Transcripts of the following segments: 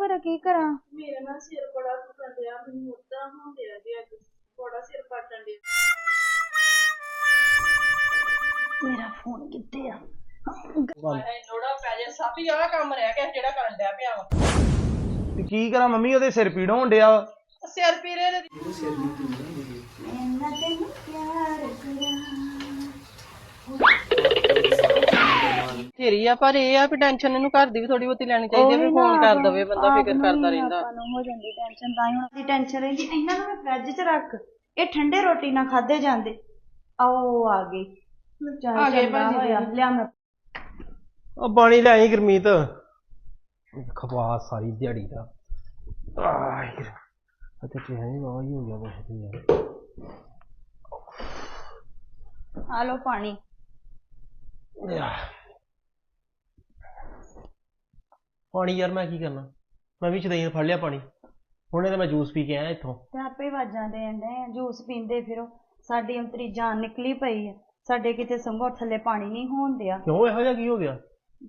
ਫਿਰ ਕੀ ਕਰਾਂ? ਮੇਰੇ ਨਾਲ ਸਿਰ ਬੜਾ ਦੁਖਣ ਡਿਆ ਮੈਨੂੰ ਉਦਾਂ ਹੋ ਗਿਆ ਜੀ ਅੱਜ ਬੜਾ ਸਿਰ ਪਟਣ ਡਿਆ। ਮੇਰਾ ਫੋਨ ਕਿੱਥੇ ਆ? ਹਾਏ ਲੋੜਾ ਪੈ ਜਾ ਸਭ ਹੀ ਆਹ ਕੰਮ ਰਹਿ ਗਿਆ ਜਿਹੜਾ ਕਰਨ ਡਿਆ ਪਿਆ ਵਾ। ਤੇ ਕੀ ਕਰਾਂ ਮੰਮੀ ਉਹਦੇ ਸਿਰ ਪੀੜ ਹੋਣ ਡਿਆ ਵਾ। ਸਿਰ ਪੀਰੇ ਦੇ ਮੈਂ ਤੈਨੂੰ ਪਿਆਰ ਕਰਾਂ। ਤੇਰੀ ਆ ਪਰ ਇਹ ਆ ਵੀ ਟੈਨਸ਼ਨ ਇਹਨੂੰ ਘਰ ਦੀ ਵੀ ਥੋੜੀ ਬਹੁਤੀ ਲੈਣੀ ਚਾਹੀਦੀ ਆ ਵੀ ਫੋਨ ਕਰ ਦਵੇ ਬੰਦਾ ਫਿਕਰ ਕਰਦਾ ਰਹਿੰਦਾ। ਆਪਾਂ ਨੂੰ ਹੋ ਜਾਂਦੀ ਟੈਨਸ਼ਨ ਤਾਂ ਹੀ ਹੁਣ ਦੀ ਟੈਨਸ਼ਨ ਰਹਿੰਦੀ। ਇਹਨਾਂ ਨੂੰ ਮੈਂ ਫ੍ਰਿਜ 'ਚ ਰੱਖ। ਇਹ ਠੰਡੇ ਰੋਟੀ ਨਾਲ ਖਾਦੇ ਜਾਂਦੇ। ਆਓ ਆ ਗਏ। ਚੱਲ ਆ ਗਏ ਚੰਗਾ ਭਾਜੀ। ਹੋਇਆ। ਲਿਆ ਮੈਂ। ਉਹ ਪਾਣੀ ਲੈ ਆਈ ਗੁਰਮੀਤ। ਖਵਾ ਸਾਰੀ ਦਿਹਾੜੀ ਦਾ। ਆਹ ਅੱਛਾ ਤੇ ਹੈ ਬਾਬਾ ਹੀ ਹੋ ਗਿਆ ਬਸ ਯਾਰ ਆ ਲਓ ਪਾਣੀ। ਪਾਣੀ ਯਾਰ ਮੈਂ ਕੀ ਕਰਨਾ? ਮੈਂ ਵੀ ਚਦਾਈਆਂ ਫੜ ਲਿਆ ਪਾਣੀ। ਹੁਣੇ ਤਾਂ ਮੈਂ ਜੂਸ ਪੀ ਕੇ ਆਇਆ ਇੱਥੋਂ। ਤੇ ਆਪੇ ਆਵਾਜ਼ਾਂ ਦੇਣ ਦੇ ਜੂਸ ਪੀਂਦੇ ਫਿਰੋ। ਸਾਡੀ ਅੰਤਰੀ ਜਾਨ ਨਿਕਲੀ ਪਈ ਹੈ ਸਾਡੇ ਕਿਤੇ ਸੰਘੋ ਥੱਲੇ ਪਾਣੀ ਨਹੀਂ ਹੋਣ ਦਿਆ। ਕਿਉਂ? ਇਹੋ ਜਿਹਾ ਕੀ ਹੋ ਗਿਆ?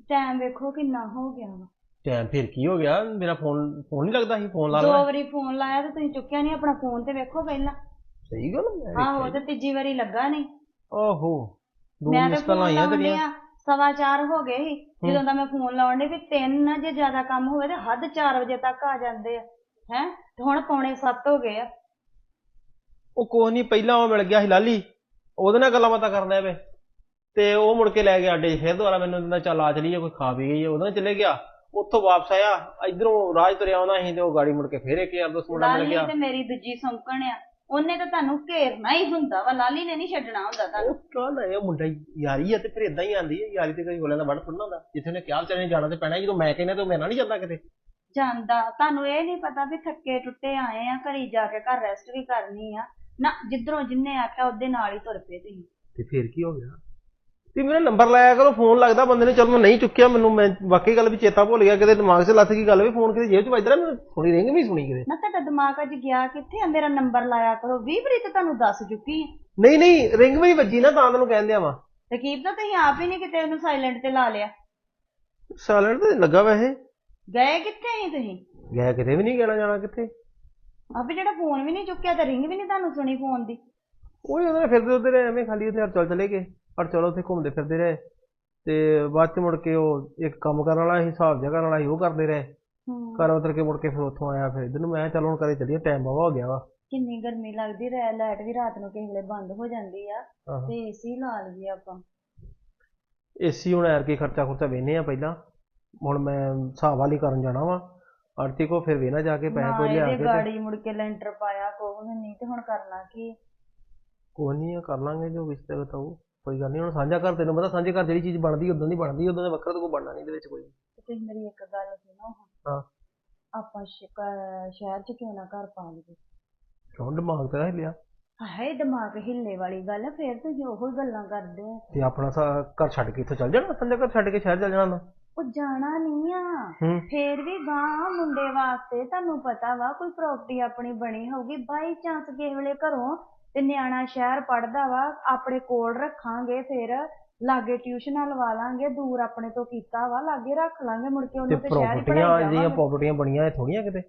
ਟਾਈਮ ਵੇਖੋ ਕਿੰਨਾ ਹੋ ਗਿਆ ਵਾ। ਟਾਈਮ ਫਿਰ ਕੀ ਹੋ ਗਿਆ? ਮੇਰਾ ਫੋਨ ਫੋਨ ਨਹੀਂ ਲੱਗਦਾ ਸੀ? ਫੋਨ ਲਾ ਦੋ ਵਾਰੀ ਫੋਨ ਲਾਇਆ ਤੇ ਤੁਸੀਂ ਚੁੱਕਿਆ ਨਹੀਂ ਆਪਣਾ ਫੋਨ ਤੇ ਵੇਖੋ ਪਹਿਲਾਂ। ਸਹੀ ਗੱਲ ਮੈਂ ਆਹੋ ਤੇ ਤੀਜੀ ਵਾਰੀ ਲੱਗਾ ਨਹੀਂ। ਓਹੋ। ਦੋ ਮੈਂ ਤੇ ਮਿਸ ਕਾਲਾਂ ਆਈਆਂ ਤੇਰੀਆਂ। ਸਵਾ ਚਾਰ ਹੋ ਗਏ ਸੀ ਜਦੋਂ ਦਾ ਮੈਂ ਫੋਨ ਲਾਉਣ ਡਈ ਵੀ ਤਿੰਨ ਜੇ ਜ਼ਿਆਦਾ ਕੰਮ ਹੋਵੇ ਤੇ ਹੱਦ 4 ਵਜੇ ਤੱਕ ਆ ਜਾਂਦੇ ਆ ਹੈ? ਤੇ ਹੁਣ ਪੌਣੇ 7 ਹੋ ਗਏ ਆ। ਉਹ ਕੋਈ ਨਹੀਂ ਪਹਿਲਾਂ ਉਹ ਮਿਲ ਗਿਆ ਸੀ ਲਾਲੀ ਉਹਦੇ ਨਾਲ ਗੱਲਾਂ ਬਾਤਾਂ ਕਰਨ ਲੱਗ ਪਏ ਤੇ ਉਹ ਮੁੜ ਕੇ ਲੈ ਗਿਆ ਅੱਡੇ 'ਚ। ਫਿਰ ਦੁਬਾਰਾ ਮੈਨੂੰ ਕਹਿੰਦਾ ਚੱਲ ਆ ਚਲੀਏ ਕੋਈ ਖਾ ਪੀ ਗਈ ਉਹਦੇ ਨਾਲ ਚਲੇ ਗਿਆ। ਉੱਥੋਂ ਵਾਪਸ ਆਇਆ ਇਧਰੋਂ ਰਾਜ ਤੁਰਿਆ ਆਉਂਦਾ ਸੀ ਤੇ ਉਹ ਗਾੜੀ ਮੁੜ ਕੇ ਫੇਰ ਇੱਕ ਯਾਰ ਦੋਸਤ ਮੁੰਡਾ ਮਿਲ ਲਾਲੀ ਗਿਆ। ਤੇ ਮੇਰੀ ਦੂਜੀ ਸੌਂਕਣ ਆ। ਉਹਨੇ ਤਾਂ ਤੁਹਾਨੂੰ ਘੇਰਨਾ ਹੀ ਹੁੰਦਾ ਵਾ ਲਾਲੀ ਨੇ ਨਹੀਂ ਛੱਡਣਾ ਹੁੰਦਾ ਤੁਹਾਨੂੰ। ਉਹ ਕਾਹਨ ਹੈ ਉਹ ਮੁੰਡਾ ਯਾਰੀ ਆ ਤੇ ਫਿਰ ਇਦਾਂ ਹੀ ਆਂਦੀ ਹੈ ਯਾਰੀ ਤੇ ਕਈ ਗੋਲਿਆਂ ਦਾ ਵੜ ਥੋੜਾ ਹੁੰਦਾ। ਜਿੱਥੇ ਉਹਨੇ ਕਿਹਾ ਵਿਚਾਰੇ ਨੇ ਜਾਣਾ ਤੇ ਪੈਣਾ ਜਦੋਂ ਮੈਂ ਕਹਿੰਦਾ ਤੇ ਉਹ ਮੇਰੇ ਨਹੀਂ ਜਾਂਦਾ ਕਿਤੇ। ਜਾਂਦਾ। ਤੁਹਾਨੂੰ ਇਹ ਨਹੀਂ ਪਤਾ ਵੀ ਥੱਕੇ ਟੁੱਟੇ ਆਏ ਆ ਘਰੀ ਜਾ ਕੇ ਘਰ ਰੈਸਟ ਵੀ ਕਰਨੀ ਆ। ਨਾ ਜਿੱਧਰੋਂ ਜਿੰਨੇ ਆਖਿਆ ਉਹਦੇ ਨਾਲ ਹੀ ਤੁਰ ਪਏ ਤੁਸੀਂ। ਤੇ ਫਿਰ ਕੀ ਹੋ ਗਿਆ? ਤੇ ਮੇਰਾ ਨੰਬਰ ਲਾਇਆ ਕਰੋ ਫੋਨ ਲੱਗਦਾ ਬੰਦੇ ਨੇ ਚਲ ਮੈਂ ਨਹੀਂ ਚੁੱਕਿਆ ਮੈਨੂੰ ਮੈਂ ਵਾਕਈ ਗੱਲ ਵੀ ਚੇਤਾ ਭੁੱਲ ਗਿਆ ਕਿਤੇ ਦਿਮਾਗ 'ਚ ਲੱਥ ਗਈ ਗੱਲ ਵੀ ਫੋਨ ਕਿਤੇ ਜੇਬ 'ਚ ਵੱਜਦਾ ਮੈਂ ਥੋੜੀ ਰਿੰਗ ਵੀ ਸੁਣੀ ਕਿਤੇ। ਨਾ ਤੁਹਾਡਾ ਦਿਮਾਗ ਅੱਜ ਗਿਆ ਕਿੱਥੇ ਆ? ਮੇਰਾ ਨੰਬਰ ਲਾਇਆ ਕਰੋ। 20 ਵਾਰੀ ਤੇ ਤੁਹਾਨੂੰ ਦੱਸ ਚੁੱਕੀ ਨਹੀਂ ਨਹੀਂ ਰਿੰਗ ਵੀ ਵੱਜੀ ਨਾ ਤਾਂ ਤੈਨੂੰ ਕਹਿੰਦੇ ਆ ਵਾ। ਰਕੀਬ ਤਾਂ ਤੁਸੀਂ ਆਪ ਹੀ ਨਹੀਂ ਕਿਤੇ ਉਹਨੂੰ ਸਾਇਲੈਂਟ ਤੇ ਲਾ ਲਿਆ। ਸਾਲੈਂਟ ਤੇ ਲੱਗਾ ਵੈਸੇ। ਗਏ ਕਿੱਥੇ ਸੀ ਤੁਸੀਂ? ਗਿਆ ਕਿਤੇ ਵੀ ਨਹੀਂ ਕਹਿਣਾ ਜਾਣਾ ਕਿੱਥੇ? ਆਪੇ ਜਿਹੜਾ ਫੋਨ ਵੀ ਨਹੀਂ ਚੁੱਕਿਆ ਤੇ ਰਿੰਗ ਵੀ ਨਹੀਂ ਤੁਹਾਨੂੰ ਸੁਣੀ ਫੋਨ ਦੀ। ਉਹ ਉਹਦੇ ਫਿਰਦੇ ਉਧਰ ਐਵੇਂ ਖਾਲੀ ਉੱਥੇ ਚੱਲ ਚਲੇ ਗਏ। ਪਰ ਚਲੋ ਉੱਥੇ ਘੁੰਮਦੇ ਫਿਰਦੇ ਰਹੇ ਤੇ ਬਾਅਦ ਚ ਮੁੜ ਕੇ ਉਹ ਇੱਕ ਕੰਮ ਕਰਨ ਵਾਲਾ ਸੀ ਹਿਸਾਬ ਜਿਹਾ ਕਰਨ ਵਾਲਾ ਸੀ ਉਹ ਕਰਦੇ ਰਹੇ। ਹੂੰ। ਘਰ ਉਤਰ ਕੇ ਮੁੜ ਕੇ ਫਿਰ ਉੱਥੋਂ ਆਇਆ ਫਿਰ। ਇਧਰ ਨੂੰ ਮੈਂ ਕਿਹਾ ਚੱਲ ਹੁਣ ਕਰੇ ਚੱਲੀਏ ਟਾਈਮ ਬਾਵਾ ਹੋ ਗਿਆ ਵਾ। ਕਿੰਨੀ ਗਰਮੀ ਲੱਗਦੀ ਰਹਿ ਲਾਈਟ ਵੀ ਰਾਤ ਨੂੰ ਕਿਸੇ ਵੇਲੇ ਬੰਦ ਹੋ ਜਾਂਦੀ ਆ। ਆਹੋ। ਤੇ ਏਸੀ ਲਾ ਲਈਏ ਆਪਾਂ। ਏਸੀ ਹੁਣ ਐਰ ਕੇ ਖਰਚਾ ਖੁਰਚਾ ਵੇਨੇ ਆ ਪਹਿਲਾਂ। ਹੁਣ ਮੈਂ ਹਿਸਾਬ ਵਾਲੀ ਕਰਨ ਜਾਣਾ ਵਾ। ਆਰਤੀ ਕੋ ਫਿਰ ਵੇਨਾ ਜਾ ਕੇ ਪੈਸੇ ਨਾ ਕੋਈ ਲਿਆ ਇਹਦੇ ਕੇ ਤੇ ਗਾੜੀ ਮੁੜ ਕੇ ਲੈਂਟਰ ਪਾਇਆ ਕੋਹ ਨਹੀਂ ਤੇ ਹੁਣ ਕਰਨਾ ਕੀ? ਕੋਈ ਨਹੀਂ ਕਰ ਲਾਂਗੇ ਜੋ ਵਿਸਤੇ ਬਤਾਓ ਕੋਈ ਗੱਲ ਨਹੀਂ ਹੁਣ ਸਾਂਝਾ ਘਰ ਤੈਨੂੰ ਪਤਾ ਸਾਂਝੇ ਘਰ ਜਿਹੜੀ ਚੀਜ਼ ਬਣਦੀ ਉਦੋਂ ਦੀ ਬਣਦੀ ਉਦੋਂ ਦਾ ਵੱਖਰਾ ਤਾਂ ਕੋਈ ਬਣਨਾ ਨਹੀਂ ਇਹਦੇ ਵਿੱਚ ਕੋਈ। ਤੇ ਤੁਸੀਂ ਮੇਰੀ ਇੱਕ ਗੱਲ ਸੁਣੋ ਹਾਂ। ਆਪਾਂ ਸ਼- ਕ- ਸ਼ਹਿਰ ਚ ਕਿਉਂ ਨਾ ਘਰ ਪਾ ਲਈਏ? ਕਿਉਂ ਦਿਮਾਗ ਤੇਰਾ ਹਿੱਲਿਆ? ਹਾਏ ਦਿਮਾਗ ਹਿੱਲੇ ਵਾਲੀ ਗੱਲ ਆ, ਫੇਰ ਤੁਸੀਂ ਉਹੋ ਗੱਲਾਂ ਕਰਦੇ ਆ। ਤੇ ਆਪਣਾ ਸਾ- ਘਰ ਛੱਡ ਕੇ ਇੱਥੋਂ ਚੱਲ ਜਾਣਾ ਸਾਂਝਾ ਘਰ ਛੱਡ ਕੇ ਸ਼ਹਿਰ ਚੱਲ ਜਾਣਾ ਨਾ ਉਹ ਜਾਣਾ ਨਹੀਂ ਆ। ਹੂੰ। ਫੇਰ ਵੀ ਗਾਂ ਮੁੰਡੇ ਵਾਸਤੇ ਤੁਹਾਨੂੰ ਪਤਾ ਵਾ ਕੋਈ ਪ੍ਰਾਪਰਟੀ ਆਪਣੀ ਬਣੀ ਹੋਊਗੀ ਬਾਈ ਚਾਂਸ ਕਿਸੇ ਵੇਲੇ ਘਰੋਂ ਤੇ ਨਿਆਣਾ ਸ਼ਹਿਰ ਪੜਦਾ ਵਾ ਆਪਣੇ ਕੋਲ ਰੱਖਾਂਗੇ ਫਿਰ ਲਾਗੇ ਟਿਊਸ਼ਨਾਂ ਲਵਾ ਲਾਂਗੇ ਦੂਰ ਆਪਣੇ ਤੋਂ ਕੀਤਾ ਵਾ ਲਾਗੇ ਰੱਖ ਲਾਂਗੇ ਮੁੜ ਕੇ ਤੇ ਉਹਨੂੰ ਤੇ ਸ਼ਹਿਰ ਹੀ ਪ੍ਰਾਪਰਟੀਆਂ ਪੜਾਈ ਜਿਹੜੀਆਂ ਜਾਵਾਂਗੇ। ਪ੍ਰਾਪਰਟੀਆਂ ਬਣੀਆਂ ਇਹ ਥੋੜੀਆਂ ਕਿਤੇ?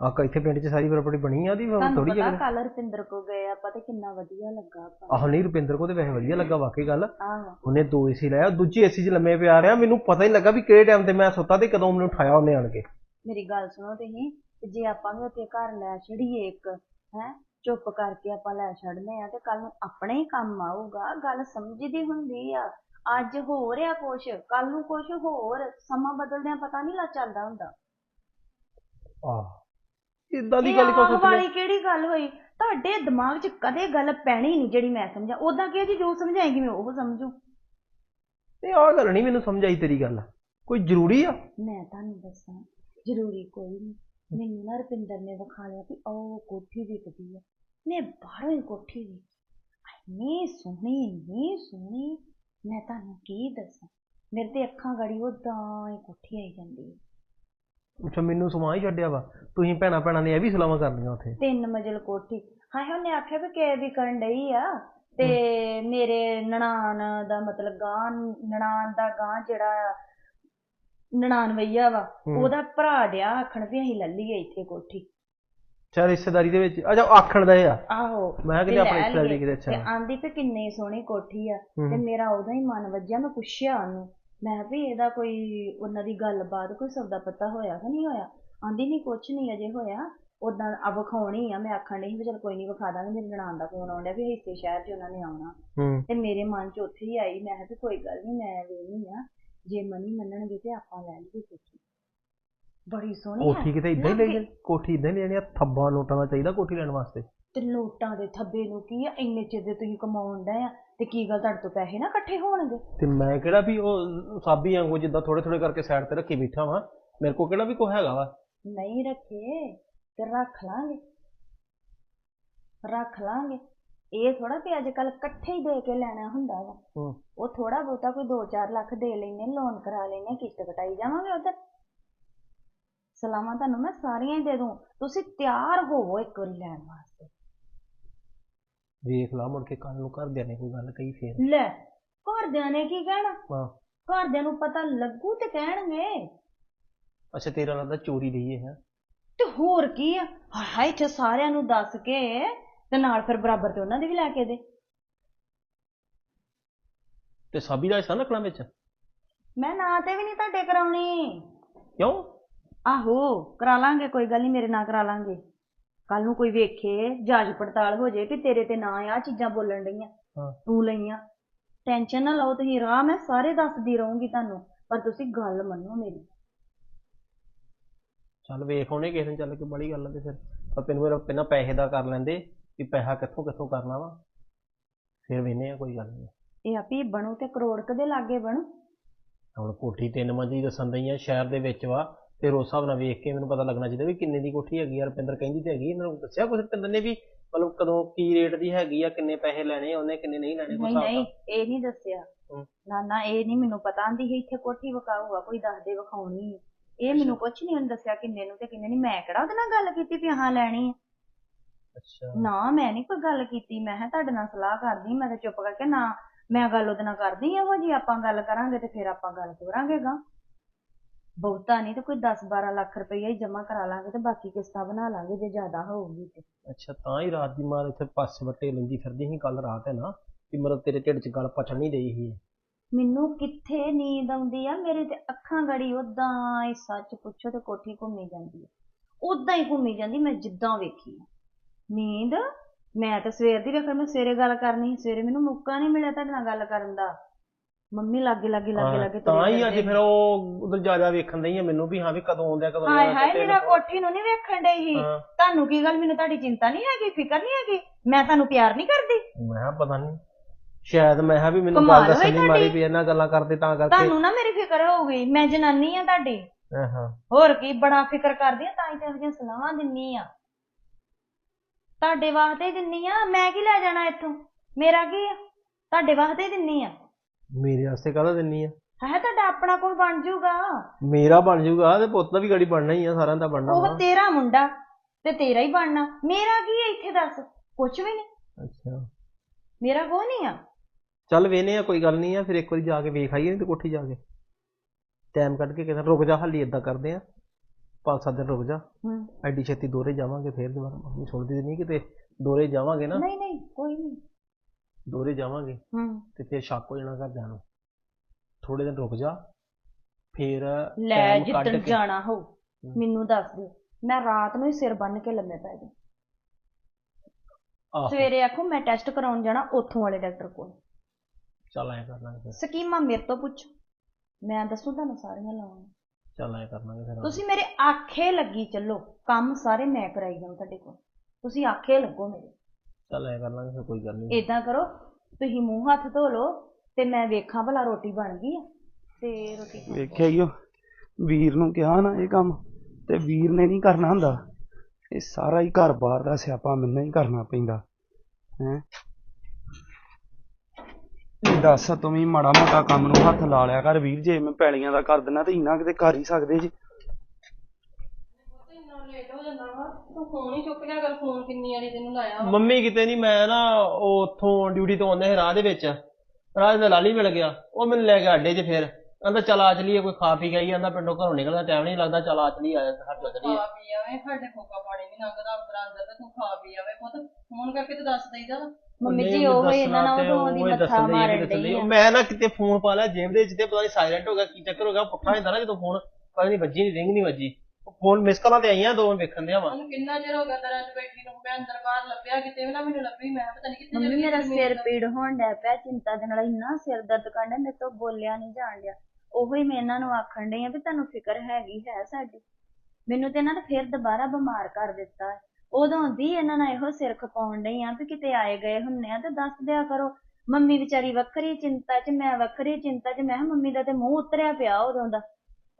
ਆ ਇੱਥੇ ਪਿੰਡ 'ਚ ਸਾਰੀ ਪ੍ਰਾਪਰਟੀ ਬਣੀ ਆ ਉਹਦੀ ਤੁਹਾਨੂੰ ਥੋੜੀ ਪਤਾ ਜਿਹੀ ਕੱਲ ਰੁਪਿੰਦਰ ਕੋ ਗਏ ਆਪਾਂ ਤੇ ਕਿੰਨਾ ਵਧੀਆ ਲੱਗਾ ਆਪਾਂ ਆਹ ਨਹੀਂ ਰੁਪਿੰਦਰ ਕੋ ਤੇ ਵੈਸੇ ਵਧੀਆ ਲੱਗਾ ਵਾਕਈ ਗੱਲ। ਆਹੋ। ਉਹਨੇ ਦੋ ਏਸੀ ਲਾਇਆ ਦੂਜੀ ਏਸੀ 'ਚ ਲੰਮੇ ਪਿਆ ਰਿਹਾ ਮੈਨੂੰ ਪਤਾ ਹੀ ਲੱਗਾ ਵੀ ਕਿਹੜੇ ਟਾਈਮ ਤੇ ਮੈਂ ਸੁੱਤਾ ਤੇ ਕਦੋਂ ਮੈਨੂੰ ਉਠਾਇਆ ਉਹਨੇ ਆਣ ਕੇ। ਮੇਰੀ ਗੱਲ ਸੁਣੋ ਤੁਸੀਂ ਤੇ ਜੇ ਆਪਾਂ ਵੀ ਉੱਥੇ ਘਰ ਲੈ ਛੜੀਏ ਇੱਕ ਹੈ ਚੁੱਪ ਕਰਕੇ ਆਪਾਂ ਲੈ ਛੱਡਨੇ ਆ ਤੇ ਕੱਲ ਨੂੰ ਆਪਣੇ ਹੀ ਕੰਮ ਆਊਗਾ। ਗੱਲ ਸਮਝਦੀ ਹੁੰਦੀ ਆ। ਅੱਜ ਹੋ ਰਿਹਾ ਕੁਛ ਕੱਲ ਨੂੰ ਕੁਛ ਹੋਰ। ਸਮਾਂ ਬਦਲਦਿਆਂ ਪਤਾ ਨਹੀਂ ਲੱਗ ਚੱਲਦਾ ਹੁੰਦਾ। ਆਹ ਇਦਾਂ ਦੀ ਇਹ ਗੱਲ ਕੋ ਆਹ ਸੋਚ ਵਾਲੀ ਕਿਹੜੀ ਗੱਲ ਹੋਈ? ਤੁਹਾਡੇ ਦਿਮਾਗ 'ਚ ਕਦੇ ਗੱਲ ਪੈਣੀ ਨਹੀਂ ਜਿਹੜੀ ਮੈਂ ਸਮਝਾ। ਉਦਾਂ ਕਿ ਜੀ ਜੋ ਸਮਝਾਏਗੀ ਮੈਂ ਉਹ ਸਮਝੂ। ਤੇ ਆਹ ਗੱਲ ਨਹੀਂ ਮੈਨੂੰ ਸਮਝ ਆਈ ਤੇਰੀ ਗੱਲ। ਕੋਈ ਜ਼ਰੂਰੀ ਆ? ਮੈਂ ਤੁਹਾਨੂੰ ਦੱਸਾਂ ਜ਼ਰੂਰੀ ਕੋਈ ਨਹੀਂ। ਮੈਨੂੰ ਨਾ ਰੁਪਿੰਦਰ ਨੇ ਵਿਖਾਇਆ ਵੀ ਉਹ ਕੋਠੀ ਵਿਕਦੀ ਆ। ਨੇ ਬਾਹਰੋਂ ਹੀ ਕੋਠੀ ਵੇਖੀ। ਇੰਨੀ ਸੋਹਣੀ ਇੰਨੀ ਸੋਹਣੀ। ਮੈਂ ਤੁਹਾਨੂੰ ਕੀ ਦੱਸਾਂ? ਮੇਰੇ ਤੇ ਅੱਖਾਂ ਗੜੀ ਉਦਾਂ ਹੀ ਕੋਠੀ ਆਈ ਜਾਂਦੀ ਹੈ ਅੱਛਾ ਮੈਨੂੰ ਸਮਾਂ ਹੀ ਛੱਡਿਆ ਵਾ। ਤੁਸੀਂ ਭੈਣਾ ਭੈਣਾਂ ਨੇ ਇਹ ਵੀ ਸਲਾਮਾਂ ਕਰਨੀਆਂ ਉੱਥੇ। ਤਿੰਨ ਮੰਜ਼ਿਲ ਕੋਠੀ। ਹਾਏ ਉਹਨੇ ਆਖਿਆ ਵੀ ਕਿ ਵਿਕਣ ਡਈ ਆ। ਤੇ ਮੇਰੇ ਨਨਾਣ ਦਾ ਮਤਲਬ ਗਾਂ ਨਨਾਣ ਦਾ ਗਾਂ ਜਿਹੜਾ ਨਨਾਣ ਵਈਆ ਵਾ। ਉਹਦਾ ਭਰਾ ਡਿਆ ਆਖਣ ਵੀ ਅਸੀਂ ਲੈ ਲਈਏ ਇੱਥੇ ਕੋਠੀ। ਚਾ ਰਿਸ਼ਤੇਦਾਰੀ ਦੇ ਵਿੱਚ ਅੱਛਾ ਆਖਣ ਦਾ ਇਹ ਆ। ਆਹੋ ਮੈਂ ਕਿਤੇ ਤੇ ਆਪਣੀ ਰਿਸ਼ਤੇਦਾਰੀ। ਕਿਤੇ ਤੇ ਅੱਛਾ ਆਂਦੀ ਵੀ ਕਿੰਨੀ ਸੋਹਣੀ ਕੋਠੀ ਆ। ਤੇ ਮੇਰਾ ਉਦੋਂ ਹੀ ਮਨ ਵੱਜਿਆ ਮੈਂ ਪੁੱਛਿਆ ਉਹਨੂੰ। ਮੈਂ ਵੀ ਇਹਦਾ ਕੋਈ ਉਹਨਾਂ ਦੀ ਗੱਲਬਾਤ ਕੋਈ ਸੌਦਾ ਪਤਾ ਹੋਇਆ ਕਿ ਨਹੀਂ ਹੋਇਆ? ਆਂਦੀ ਨਹੀਂ ਕੁਛ ਨਹੀਂ ਅਜੇ ਹੋਇਆ। ਉਦਾਂ ਆ ਵਿਖਾਉਣੀ ਆ ਮੈਂ ਆਖਣ ਨਹੀਂ ਵੀ ਚਲ ਕੋਈ ਨਹੀਂ ਵਿਖਾ ਦਾਂਗੇ ਮੇਰੀ ਨਨਾਣ ਦਾ ਫੋਨ ਆਉਂਦਾ ਵੀ ਹਿੱਸੇ ਸ਼ਹਿਰ 'ਚ ਉਹਨਾਂ ਨੇ ਆਉਣਾ। ਤੇ ਮੇਰੇ ਮਨ 'ਚ ਉੱਥੇ ਹੀ ਆਈ ਮੈਂ ਕਿਹਾ ਕੋਈ ਗੱਲ ਨਹੀਂ ਮੈਂ ਵੇਖਣੀ ਆ। ਜੇ ਮਨੀ ਮੰਨਣਗੇ ਤੇ ਆਪਾਂ ਲੈ ਲਈਏ ਕੋਠੀ ਬੜੀ ਸੋਹਣੀ ਹੈ। ਕੋਠੀ ਕਿਤੇ ਇਦਾਂ ਹੀ ਲੈ ਜਾਣੀ ਕੋਠੀ ਇਦਾਂ ਹੀ ਲੈਣੀ ਆ ਥੱਬਾ ਨੋਟਾਂ ਦਾ ਚਾਹੀਦਾ ਕੋਠੀ ਲੈਣ ਵਾਸਤੇ। ਤੇ ਲੋਟਾਂ ਦੇ ਥੱਬੇ ਨੂੰ ਕੀ ਆ ਇੰਨੇ ਚਿਰ ਦੇ ਤੁਸੀਂ ਕਮਾਉਣ ਡਏ ਆ ਤੇ ਕੀ ਗੱਲ ਤੁਹਾਡੇ ਤੋਂ ਪੈਸੇ ਨਾ ਇਕੱਠੇ ਹੋਣਗੇ? ਤੇ ਮੈਂ ਕਿਹੜਾ ਵੀ ਉਹ ਸਾਬੀ ਵਾਂਗੂ ਜਿੱਦਾਂ ਥੋੜੇ ਥੋੜੇ ਕਰਕੇ ਸਾਈਡ ਤੇ ਰੱਖੀ ਬੈਠਾ ਵਾਂ ਮੇਰੇ ਕੋਲ ਕਿਹੜਾ ਵੀ ਕੋਈ ਹੈਗਾ ਵਾ? ਨਹੀਂ ਰੱਖੇ ਤੇ ਰੱਖ ਲਾਂਗੇ। ਰੱਖ ਲਾਂਗੇ। ਇਹ ਥੋੜਾ ਕਿ ਅੱਜ ਕੱਲ ਇਕੱਠੇ ਹੀ ਦੇ ਕੇ ਲੈਣਾ ਹੁੰਦਾ ਵਾ। ਉਹ ਥੋੜਾ ਬਹੁਤਾ ਕੋਈ 2-4 ਲੱਖ ਦੇ ਲੈਨੇ ਲੋਨ ਕਰਾ ਲੈਨੇ ਕਿਸ਼ਤ ਕਟਾਈ ਜਾਵਾਂਗੇ ਉਧਰ। ਸਲਾਮਾਂ ਤੁਹਾਨੂੰ ਮੈਂ ਸਾਰੀਆਂ ਹੀ ਦੇ ਦੂੰ। ਤੁਸੀਂ ਤਿਆਰ ਹੋਵੋ ਇੱਕ ਵਾਰੀ ਲੈਣ ਵਾਸਤੇ। ਵੇਖ ਲਾ ਮੁੜ ਕੇ ਕੱਲ ਨੂੰ ਘਰਦਿਆਂ ਨੇ ਕੋਈ ਗੱਲ ਕਹੀ ਫੇਰ। ਲੈ ਘਰਦਿਆਂ ਨੇ ਕੀ ਕਹਿਣਾ? ਹਾਂ। ਘਰਦਿਆਂ ਨੂੰ ਪਤਾ ਲੱਗੂ ਤੇ ਕਹਿਣਗੇ। ਅੱਛਾ ਤੇਰਾ ਲੱਗਦਾ ਚੋਰੀ ਲਈ ਹੈ? ਤੇ ਹੋਰ ਕੀ ਆ? ਹਾਏ ਇੱਥੇ ਸਾਰਿਆਂ ਨੂੰ ਦੱਸ ਕੇ ਤੇ ਨਾਲ ਫਿਰ ਬਰਾਬਰ ਤੇ ਉਹਨਾਂ ਦੇ ਵੀ ਲੈ ਕੇ ਦੇ। ਤੇ ਸਾਬੀ ਦਾ ਹਿੱਸਾ ਰੱਖਣਾ ਵਿੱਚ? ਮੈਂ ਨਾਂ ਤੇ ਵੀ ਨਹੀਂ ਤੁਹਾਡੇ ਕਰਾਉਣੀ। ਕਿਉਂ? ਆਹੋ ਕਰਾ ਲਾਂਗੇ ਕੋਈ ਗੱਲ ਨਹੀਂ ਮੇਰੇ ਨਾਂ ਕਰਾ ਲਾਂਗੇ। ਕੱਲ ਨੂੰ ਕੋਈ ਵੇਖੇ ਜਾਂਚ ਪੜਤਾਲ ਹੋ ਜੇ ਕਿ ਤੇਰੇ ਤੇ ਨਾਂ ਆ ਚੀਜ਼ਾਂ ਬੋਲਣ ਡਈਆਂ। ਹਾਂ। ਤੂੰ ਲਈਆਂ। ਟੈਨਸ਼ਨ ਨਾ ਲਓ ਤੁਸੀਂ ਰਾਹ ਮੈਂ ਸਾਰੇ ਦੱਸਦੀ ਰਹੂੰਗੀ ਤੁਹਾਨੂੰ ਪਰ ਤੁਸੀਂ ਗੱਲ ਮੰਨੋ ਮੇਰੀ। ਚੱਲ ਵੇਖ ਉਹਨੇ ਕਿਸੇ ਦਿਨ ਚੱਲ ਕੇ ਬੜੀ ਗੱਲ ਆ ਤੇ ਫਿਰ। ਪਰ ਤੈਨੂੰ ਮੇਰਾ ਪਹਿਲਾਂ ਪੈਸੇ ਦਾ ਕਰ ਲੈਂਦੇ ਵੀ ਪੈਸਾ ਕਿੱਥੋਂ ਕਿੱਥੋਂ ਕਰਨਾ ਵਾ। ਫਿਰ ਵੇਨੇ ਆ ਕੋਈ ਗੱਲ ਨਹੀਂ ਇਹ ਆਪੀ ਬਣੂ ਤੇ ਕਰੋੜ ਕਦੇ ਲਾਗੇ ਬਣੂ। ਹੁਣ ਕੋਠੀ ਤਿੰਨ ਮੰਜ਼ਲੀ ਦੱਸਣ ਦਈ ਆ ਸ਼ਹਿਰ ਦੇ ਵਿੱਚ ਵਾ। ਤੇ ਉਸ ਹਿਸਾਬ ਨਾਲ ਵੇਖ ਕੇ ਮੈਨੂੰ ਪਤਾ ਲੱਗਣਾ ਚਾਹੀਦਾ ਵੀ ਕਿੰਨੇ ਦੀ ਕੋਠੀ ਹੈਗੀ ਆ ਰੁਪਿੰਦਰ ਕਹਿੰਦੀ ਤੇ ਹੈਗੀ ਇਹਨਾਂ ਨੂੰ ਦੱਸਿਆ ਕੁਛ ਰੁਪਿੰਦਰ ਨੇ ਵੀ ਮਤਲਬ ਕਦੋਂ ਕੀ ਰੇਟ ਦੀ ਹੈਗੀ ਆ ਕਿੰਨੇ ਪੈਸੇ ਲੈਣੇ ਆ ਉਹਨੇ ਕਿੰਨੇ ਨਹੀਂ ਲੈਣੇ ਕੋਈ ਨਹੀਂ ਨਹੀਂ ਇਹ ਨਹੀਂ ਦੱਸਿਆ। ਨਾ ਨਾ ਇਹ ਨਹੀਂ ਮੈਨੂੰ ਪਤਾ। ਆਂਦੀ ਸੀ ਇੱਥੇ ਕੋਠੀ ਵਿਕਾਊਗਾ ਕੋਈ ਦੱਸ ਦੇ ਵਿਖਾਉਣੀ। ਇਹ ਮੈਨੂੰ ਕੁਛ ਨਹੀਂ ਉਹਨੇ ਦੱਸਿਆ ਕਿੰਨੇ ਨੂੰ ਤੇ ਕਿੰਨੇ ਨਹੀਂ। ਮੈਂ ਕਿਹੜਾ ਉਹਦੇ ਨਾਲ ਗੱਲ ਕੀਤੀ ਵੀ ਹਾਂ ਲੈਣੀ ਹੈ ਅੱਛਾ। ਨਾ ਮੈਂ ਨਹੀਂ ਕੋਈ ਗੱਲ ਕੀਤੀ। ਮੈਂ ਕਿਹਾ ਤੁਹਾਡੇ ਨਾਲ ਸਲਾਹ ਕਰਦੀ ਮੈਂ ਤਾਂ ਚੁੱਪ ਕਰਕੇ ਨਾ ਮੈਂ ਗੱਲ ਉਹਦੇ ਨਾਲ ਕਰਦੀ ਇਹੋ ਜੀ ਆਪਾਂ ਗੱਲ ਕਰਾਂਗੇ ਤੇ ਫਿਰ ਆਪਾਂ ਗੱਲ ਤੋਰਾਂਗੇ ਗਾ। ਬਹੁਤਾ ਨਹੀਂ ਤੇ ਕੋਈ 10-12 ਲੱਖ ਰੁਪਈਆ ਹੀ ਜਮ੍ਹਾਂ ਕਰਾ ਲਾਂਗੇ ਤੇ ਬਾਕੀ ਕਿਸ਼ਤਾਂ ਬਣਾ ਲਾਂਗੇ ਜੇ ਜ਼ਿਆਦਾ ਹੋਊਗੀ ਤੇ। ਅੱਛਾ ਤਾਂ ਹੀ ਰਾਤ ਦੀ ਮਾਰ ਇੱਥੇ ਪਾਸੇ ਵੱਟੇ ਲੈਂਦੀ ਫਿਰਦੀ ਸੀ ਕੱਲ ਰਾਤ ਹੈ ਨਾ ਮਤਲਬ ਤੇਰੇ ਢਿੱਡ 'ਚ ਗੱਲ ਪਚਣ ਨਹੀਂ ਦੇਈ ਸੀ। ਮੈਨੂੰ ਕਿੱਥੇ ਨੀਂਦ ਆਉਂਦੀ ਆ ਮੇਰੇ ਤੇ ਅੱਖਾਂ ਗੜੀ ਉਦਾਂ ਹੀ ਸੱਚ ਪੁੱਛੋ ਤੇ ਕੋਠੀ ਘੁੰਮੀ ਜਾਂਦੀ ਆ। ਉਦਾਂ ਹੀ ਘੁੰਮੀ ਜਾਂਦੀ ਮੈਂ ਜਿੱਦਾਂ ਵੇਖੀ ਆ। ਨੀਂਦ? ਮੈਂ ਤਾਂ ਸਵੇਰ ਦੀ ਵੇਖਣ ਮੈਂ ਸਵੇਰੇ ਗੱਲ ਕਰਨੀ ਸੀ। ਸਵੇਰੇ ਮੈਨੂੰ ਮੌਕਾ ਨਹੀਂ ਮਿਲਿਆ ਤੁਹਾਡੇ ਨਾਲ ਗੱਲ ਕਰਨ ਦਾ। ਮੰਮੀ ਲਾਗੇ ਲਾਗੇ ਲਾਗੇ ਹਾਂ, ਲਾਗੇ ਤਾਂ ਹੀ ਅੱਜ। ਫਿਰ ਉਹ ਉਧਰ ਜਾ ਜਾ ਵੇਖਣ ਦਈ ਆ ਮੈਨੂੰ ਵੀ ਹਾਂ ਵੀ ਕਦੋਂ ਆਉਂਦਾ ਕਦੋਂ ਨਹੀਂ ਹਾਏ ਆਉਂਦਾ ਹਾਏ ਮੇਰਾ ਕੋਠੀ ਨੂੰ ਨਹੀਂ ਵੇਖਣ ਡਈ ਸੀ। ਹਾਂ। ਤੁਹਾਨੂੰ ਕੀ ਗੱਲ ਮੈਨੂੰ ਤੁਹਾਡੀ ਚਿੰਤਾ ਨਹੀਂ ਹੈਗੀ ਫਿਕਰ ਨਹੀਂ ਹੈਗੀ? ਮੈਂ ਤੁਹਾਨੂੰ ਪਿਆਰ ਨਹੀਂ ਕਰਦੀ। ਮੈਂ ਕਿਹਾ ਪਤਾ ਨਹੀਂ ਸ਼ਾਇਦ ਮੈਂ ਕਿਹਾ ਵੀ ਮੈਨੂੰ ਕਮਾਲ ਗੱਲ ਹੋਈ ਦੱਸਣ ਦੀ ਮਾਰੀ ਤੁਹਾਡੀ। ਵੀ ਇਹਨਾਂ ਗੱਲਾਂ ਕਰਦੇ ਤਾਂ ਕਰਕੇ। ਤੁਹਾਨੂੰ ਨਾ ਮੇਰੀ ਫਿਕਰ ਹੋਊਗੀ ਮੈਂ ਜਨਾਨੀ ਆ ਤੁਹਾਡੀ। ਹਾਂ ਹਾਂ। ਹੋਰ ਕੀ ਬੜਾ ਫਿਕਰ ਕਰਦੀ ਆ ਤਾਂ ਹੀ ਤੇ ਇਹੋ ਜਿਹੀਆਂ ਸਲਾਹਾਂ ਦਿੰਨੀ ਆ। ਤੁਹਾਡੇ ਵਾਸਤੇ ਹੀ ਦਿੰਨੀ ਆ ਮੈਂ ਕੀ ਲੈ ਜਾਣਾ ਇੱਥੋਂ? ਮੇਰਾ ਕੀ ਆ? ਤੁਹਾਡੇ ਵਾਸਤੇ ਹੀ ਦਿੰਨੀ ਆ। ਮੇਰੇ ਵਾਸਤੇ ਕਾਹਦਾ ਦਿੰਨੀ ਆ? ਹੈ ਤੁਹਾਡਾ ਆਪਣਾ ਕੋਈ ਬਣ ਜਾਊਗਾ ਮੇਰਾ ਬਣ ਜਾਊਗਾ ਤੇ ਪੁੱਤ ਦਾ ਵੀ ਗਾੜੀ ਬਣਨਾ ਹੀ ਆ ਸਾਰਿਆਂ ਦਾ ਬਣਨਾ ਵਾ। ਉਹ ਤੇਰਾ ਮੁੰਡਾ ਤੇ ਤੇਰਾ ਹੀ ਬਣਨਾ। ਮੇਰਾ ਕੀ ਆ ਇੱਥੇ ਦੱਸ? ਕੁਛ ਵੀ ਨਹੀਂ। ਅੱਛਾ। ਮੇਰਾ ਕੋਈ ਨਹੀਂ ਆ। ਚੱਲ ਵੇਨੇ ਆ ਕੋਈ ਗੱਲ ਨਹੀਂ ਆ ਫਿਰ ਇੱਕ ਵਾਰੀ ਜਾ ਕੇ ਵੇਖ ਆਈਏ ਨਹੀਂ ਤੇ ਕੋਠੀ ਜਾ ਕੇ। ਟਾਈਮ ਕੱਢ ਕੇ ਕਿਤੇ ਰੁਕ ਜਾ ਹਾਲੀ ਏਦਾਂ ਕਰਦੇ ਆ। ਪੰਜ ਸੱਤ ਦਿਨ ਰੁਕ ਜਾ। ਹੂੰ। ਐਡੀ ਛੇਤੀ ਦੋਰੇ ਜਾਵਾਂਗੇ ਫੇਰ ਦੁਬਾਰਾ। ਮੰਮੀ ਸੁਣਦੀ ਨਹੀਂ ਕਿਤੇ ਦੋਰੇ ਜਾਵਾਂਗੇ ਨਾ। ਨਹੀਂ ਨਹੀਂ ਕੋਈ ਨਹੀਂ। ਦੋਰੇ ਜਾਵਾਂਗੇ ਹੂੰ। ਤੇ ਫਿਰ ਸ਼ੱਕ ਹੋ ਜਾਣਾ ਘਰਦਿਆਂ ਨੂੰ। ਥੋੜੇ ਦਿਨ ਰੁਕ ਜਾ ਫਿਰ ਲੈ time ਕੱਢ ਜਿੱਦਣ ਕੇ- ਜਾਣਾ ਹੋ। ਮੈਨੂੰ ਦੱਸ ਦੇ ਮੈਂ ਰਾਤ ਨੂੰ ਹੀ ਸਿਰ ਬੰਨ ਕੇ ਲੰਮੇ ਪੈ ਜਾ ਆਹੋ, ਸਵੇਰੇ ਆਖੋ ਮੈਂ ਟੈਸਟ ਕਰਾਉਣ ਜਾਣਾ ਉੱਥੋਂ ਵਾਲੇ ਡਾਕਟਰ ਕੋਲ। ਚੱਲ ਐ ਕਰ ਲਾਂਗੇ ਫਿਰ। ਸਕੀਮਾਂ ਮੇਰੇ ਤੋਂ ਪੁੱਛ। ਮੈਂ ਦੱਸੂ ਤੁਹਾਨੂੰ ਸਾਰੀਆਂ ਲਾਉਣੀਆਂ ਚੱਲ ਐ ਕਰ ਲਾਂਗੇ ਫਿਰ ਤੁਸੀਂ ਮੇਰੇ ਆਖੇ ਲੱਗੀ ਚੱਲੋ। ਕੰਮ ਸਾਰੇ ਮੈਂ ਕਰਾਈ ਜਾਉਂ ਤੁਹਾਡੇ ਕੋਲ। ਤੁਸੀਂ ਆਖੇ ਲੱਗੋ ਮੇਰੇ। ਚੱਲ ਐ ਕਰ ਲਾਂਗੇ ਫਿਰ ਕੋਈ ਗੱਲ ਨਹੀਂ ਏਦਾਂ ਕਰੋ ਤੁਸੀਂ ਮੂੰਹ ਹੱਥ ਧੋ ਲਓ ਤੇ ਮੈਂ ਵੇਖਾਂ ਭਲਾ ਰੋਟੀ ਬਣ ਗਈ ਆ। ਤੇ ਰੋਟੀ ਖਾ- ਵੇਖਿਆ ਹੀ ਉਹ ਵੀਰ ਨੂੰ ਕਿਹਾ ਨਾ ਇਹ ਕੰਮ ਤੇ ਵੀਰ ਨੇ ਨਹੀਂ ਕਰਨਾ ਹੁੰਦਾ। ਇਹ ਸਾਰਾ ਹੀ ਘਰ-ਬਾਰ ਦਾ ਸਿਆਪਾ ਮੈਨੂੰ ਹੀ ਕਰਨਾ ਪੈਂਦਾ ਹੈ। ਦੱਸ ਤੂੰ ਵੀ ਮਾੜਾ ਮੋਟਾ ਕੰਮ ਨੂੰ ਹੱਥ ਲਾ ਲਿਆ ਕਰ ਵੀਰ ਜੇ ਮੈਂ ਪੈਲੀਆਂ ਦਾ ਕਰ ਦਿੰਦਾ ਤੇ ਇੰਨਾ ਕਿਤੇ ਕਰ ਹੀ ਸਕਦੇ ਜੀ। ਹੋ ਜਾਂਦਾ ਵਾ। ਤੂੰ ਫੋਨ ਹੀ ਚੁੱਕ ਲਿਆ ਕਰ ਫੋਨ ਕਿੰਨੀ ਵਾਰੀ ਤੈਨੂੰ ਲਾਇਆ ਵਾ। ਮੰਮੀ ਕਿਤੇ ਨਹੀਂ ਮੈਂ ਨਾ ਉਹ ਉੱਥੋਂ ਡਿਊਟੀ ਤੋਂ ਆਉਂਦੇ ਸੀ ਰਾਹ ਦੇ ਵਿੱਚ। ਰਾਹ ਦੇ ਲਾਲੀ ਮਿਲ ਗਿਆ। ਉਹ ਮੈਨੂੰ ਲੈ ਗਿਆ ਅੱਡੇ 'ਚ ਫਿਰ ਕਹਿੰਦਾ ਚੱਲ ਆ ਚਲੀਏ ਕੋਈ ਖਾ ਪੀ ਗਈ ਕਹਿੰਦਾ ਪਿੰਡੋਂ ਘਰੋਂ ਨਿਕਲਦਾ ਟਾਈਮ ਨਹੀਂ ਲੱਗਦਾ। ਚੱਲ ਆ ਚਲੀ ਆ ਹੱਟ ਚਲੀਏ। ਖਾ ਪੀ ਆਵੇ ਸਾਡੇ ਫੋਕਾ ਪਾਣੀ ਨਹੀਂ ਲੰਘਦਾ ਅੰਦਰ ਅੰਦਰ ਤੇ ਤੂੰ ਖਾ ਪੀ ਆਵੇ। ਪੁੱਤ ਫੋਨ ਕਰਕੇ ਤੇ ਦੱਸ ਦੇਈਦਾ। ਵਾ। ਮੰਮੀ ਨਹੀਂ, ਜੀ ਉਹ ਦੱਸਣਾ ਇਹਨਾਂ ਨਾਲ ਤੇ ਉਦੋਂ ਦੀ ਉਹ ਹੀ ਮੱਥਾ ਦੱਸਣ ਡਈ ਆ ਕਿ ਮਾਰਨ ਦੱਸਣ ਡਈ ਡਈ ਆ। ਆ। ਮੈਂ ਨਾ ਕਿਤੇ ਫੋਨ ਪਾ ਲਿਆ ਜੇਬ ਦੇ ਵਿੱਚ ਤੇ ਪਤਾ ਨਹੀਂ ਸਾਇਲੈਂਟ ਹੋ ਗਿਆ ਕੀ ਚੱਕਰ ਹੋ ਗਿਆ ਪੁੱਠਾ ਹੁੰਦਾ ਨਾ ਜਦੋਂ ਫੋਨ ਪਤਾ ਨਹੀਂ ਵੱਜੀ ਨਹੀਂ ਰਿੰਗ ਨਹੀਂ ਵੱਜੀ। ਫੋਨ ਮਿਸ ਕਾਲਾਂ ਤੇ ਆਈਆਂ ਦੋ ਮੈਂ ਵੇਖਣ ਦਿਆ ਵਾ। ਉਹਨੂੰ ਕਿੰਨਾ ਚਿਰ ਹੋ ਗਿਆ ਦਰਾਂ 'ਚ ਬੈਠੀ ਨੂੰ ਮੈਂ ਅੰਦਰ ਬਾਹਰ ਲੱਭਿਆ ਕਿਤੇ ਵੀ ਨਾ ਮੈਨੂੰ ਲੱਭੀ ਮੈਂ ਪਤਾ ਨਹੀਂ ਕਿੱਥੇ ਮੰਮੀ ਚਲੀ ਮੇਰਾ ਸਿਰ ਪੀੜ ਹੋਣ ਡਿਆ ਪਿਆ ਚਿੰਤਾ ਦੇ ਨਾਲ ਇੰਨਾ ਸਿਰ ਦਰਦ ਕਰਦਾ ਮੇਰੇ ਤੋਂ ਬੋਲਿਆ ਨਹੀਂ ਜਾਣ ਡਿਆ। ਉਹੋ ਹੀ ਮੈਂ ਇਹਨਾਂ ਨੂੰ ਆਖਣ ਡਈ ਆ ਵੀ ਤੁਹਾਨੂੰ ਫਿਕਰ ਹੈਗੀ ਹੈ ਸਾਡੀ। ਮੈਨੂੰ ਤੇ ਇਹਨਾਂ ਨੇ ਫੇਰ ਦੁਬਾਰਾ ਬਿਮਾਰ ਕਰ ਦਿੱਤਾ ਹੈ। ਉਦੋਂ ਦੀ ਇਹਨਾਂ ਨਾਲ ਇਹੋ ਸਿਰ ਖਪਾਉਣ ਡਈ ਆ ਵੀ ਕਿਤੇ ਆਏ ਗਏ ਹੁੰਨੇ ਆ ਤੇ ਦੱਸ ਦਿਆ ਕਰੋ। ਮੰਮੀ ਵਿਚਾਰੀ ਵੱਖਰੀ ਚਿੰਤਾ 'ਚ ਮੈਂ ਵੱਖਰੀ ਚਿੰਤਾ 'ਚ ਮੈਂ ਕਿਹਾ ਮੰਮੀ ਦਾ ਤੇ ਮੂੰਹ ਉਤਰਿਆ ਪਿਆ ਉਦੋਂ ਦਾ।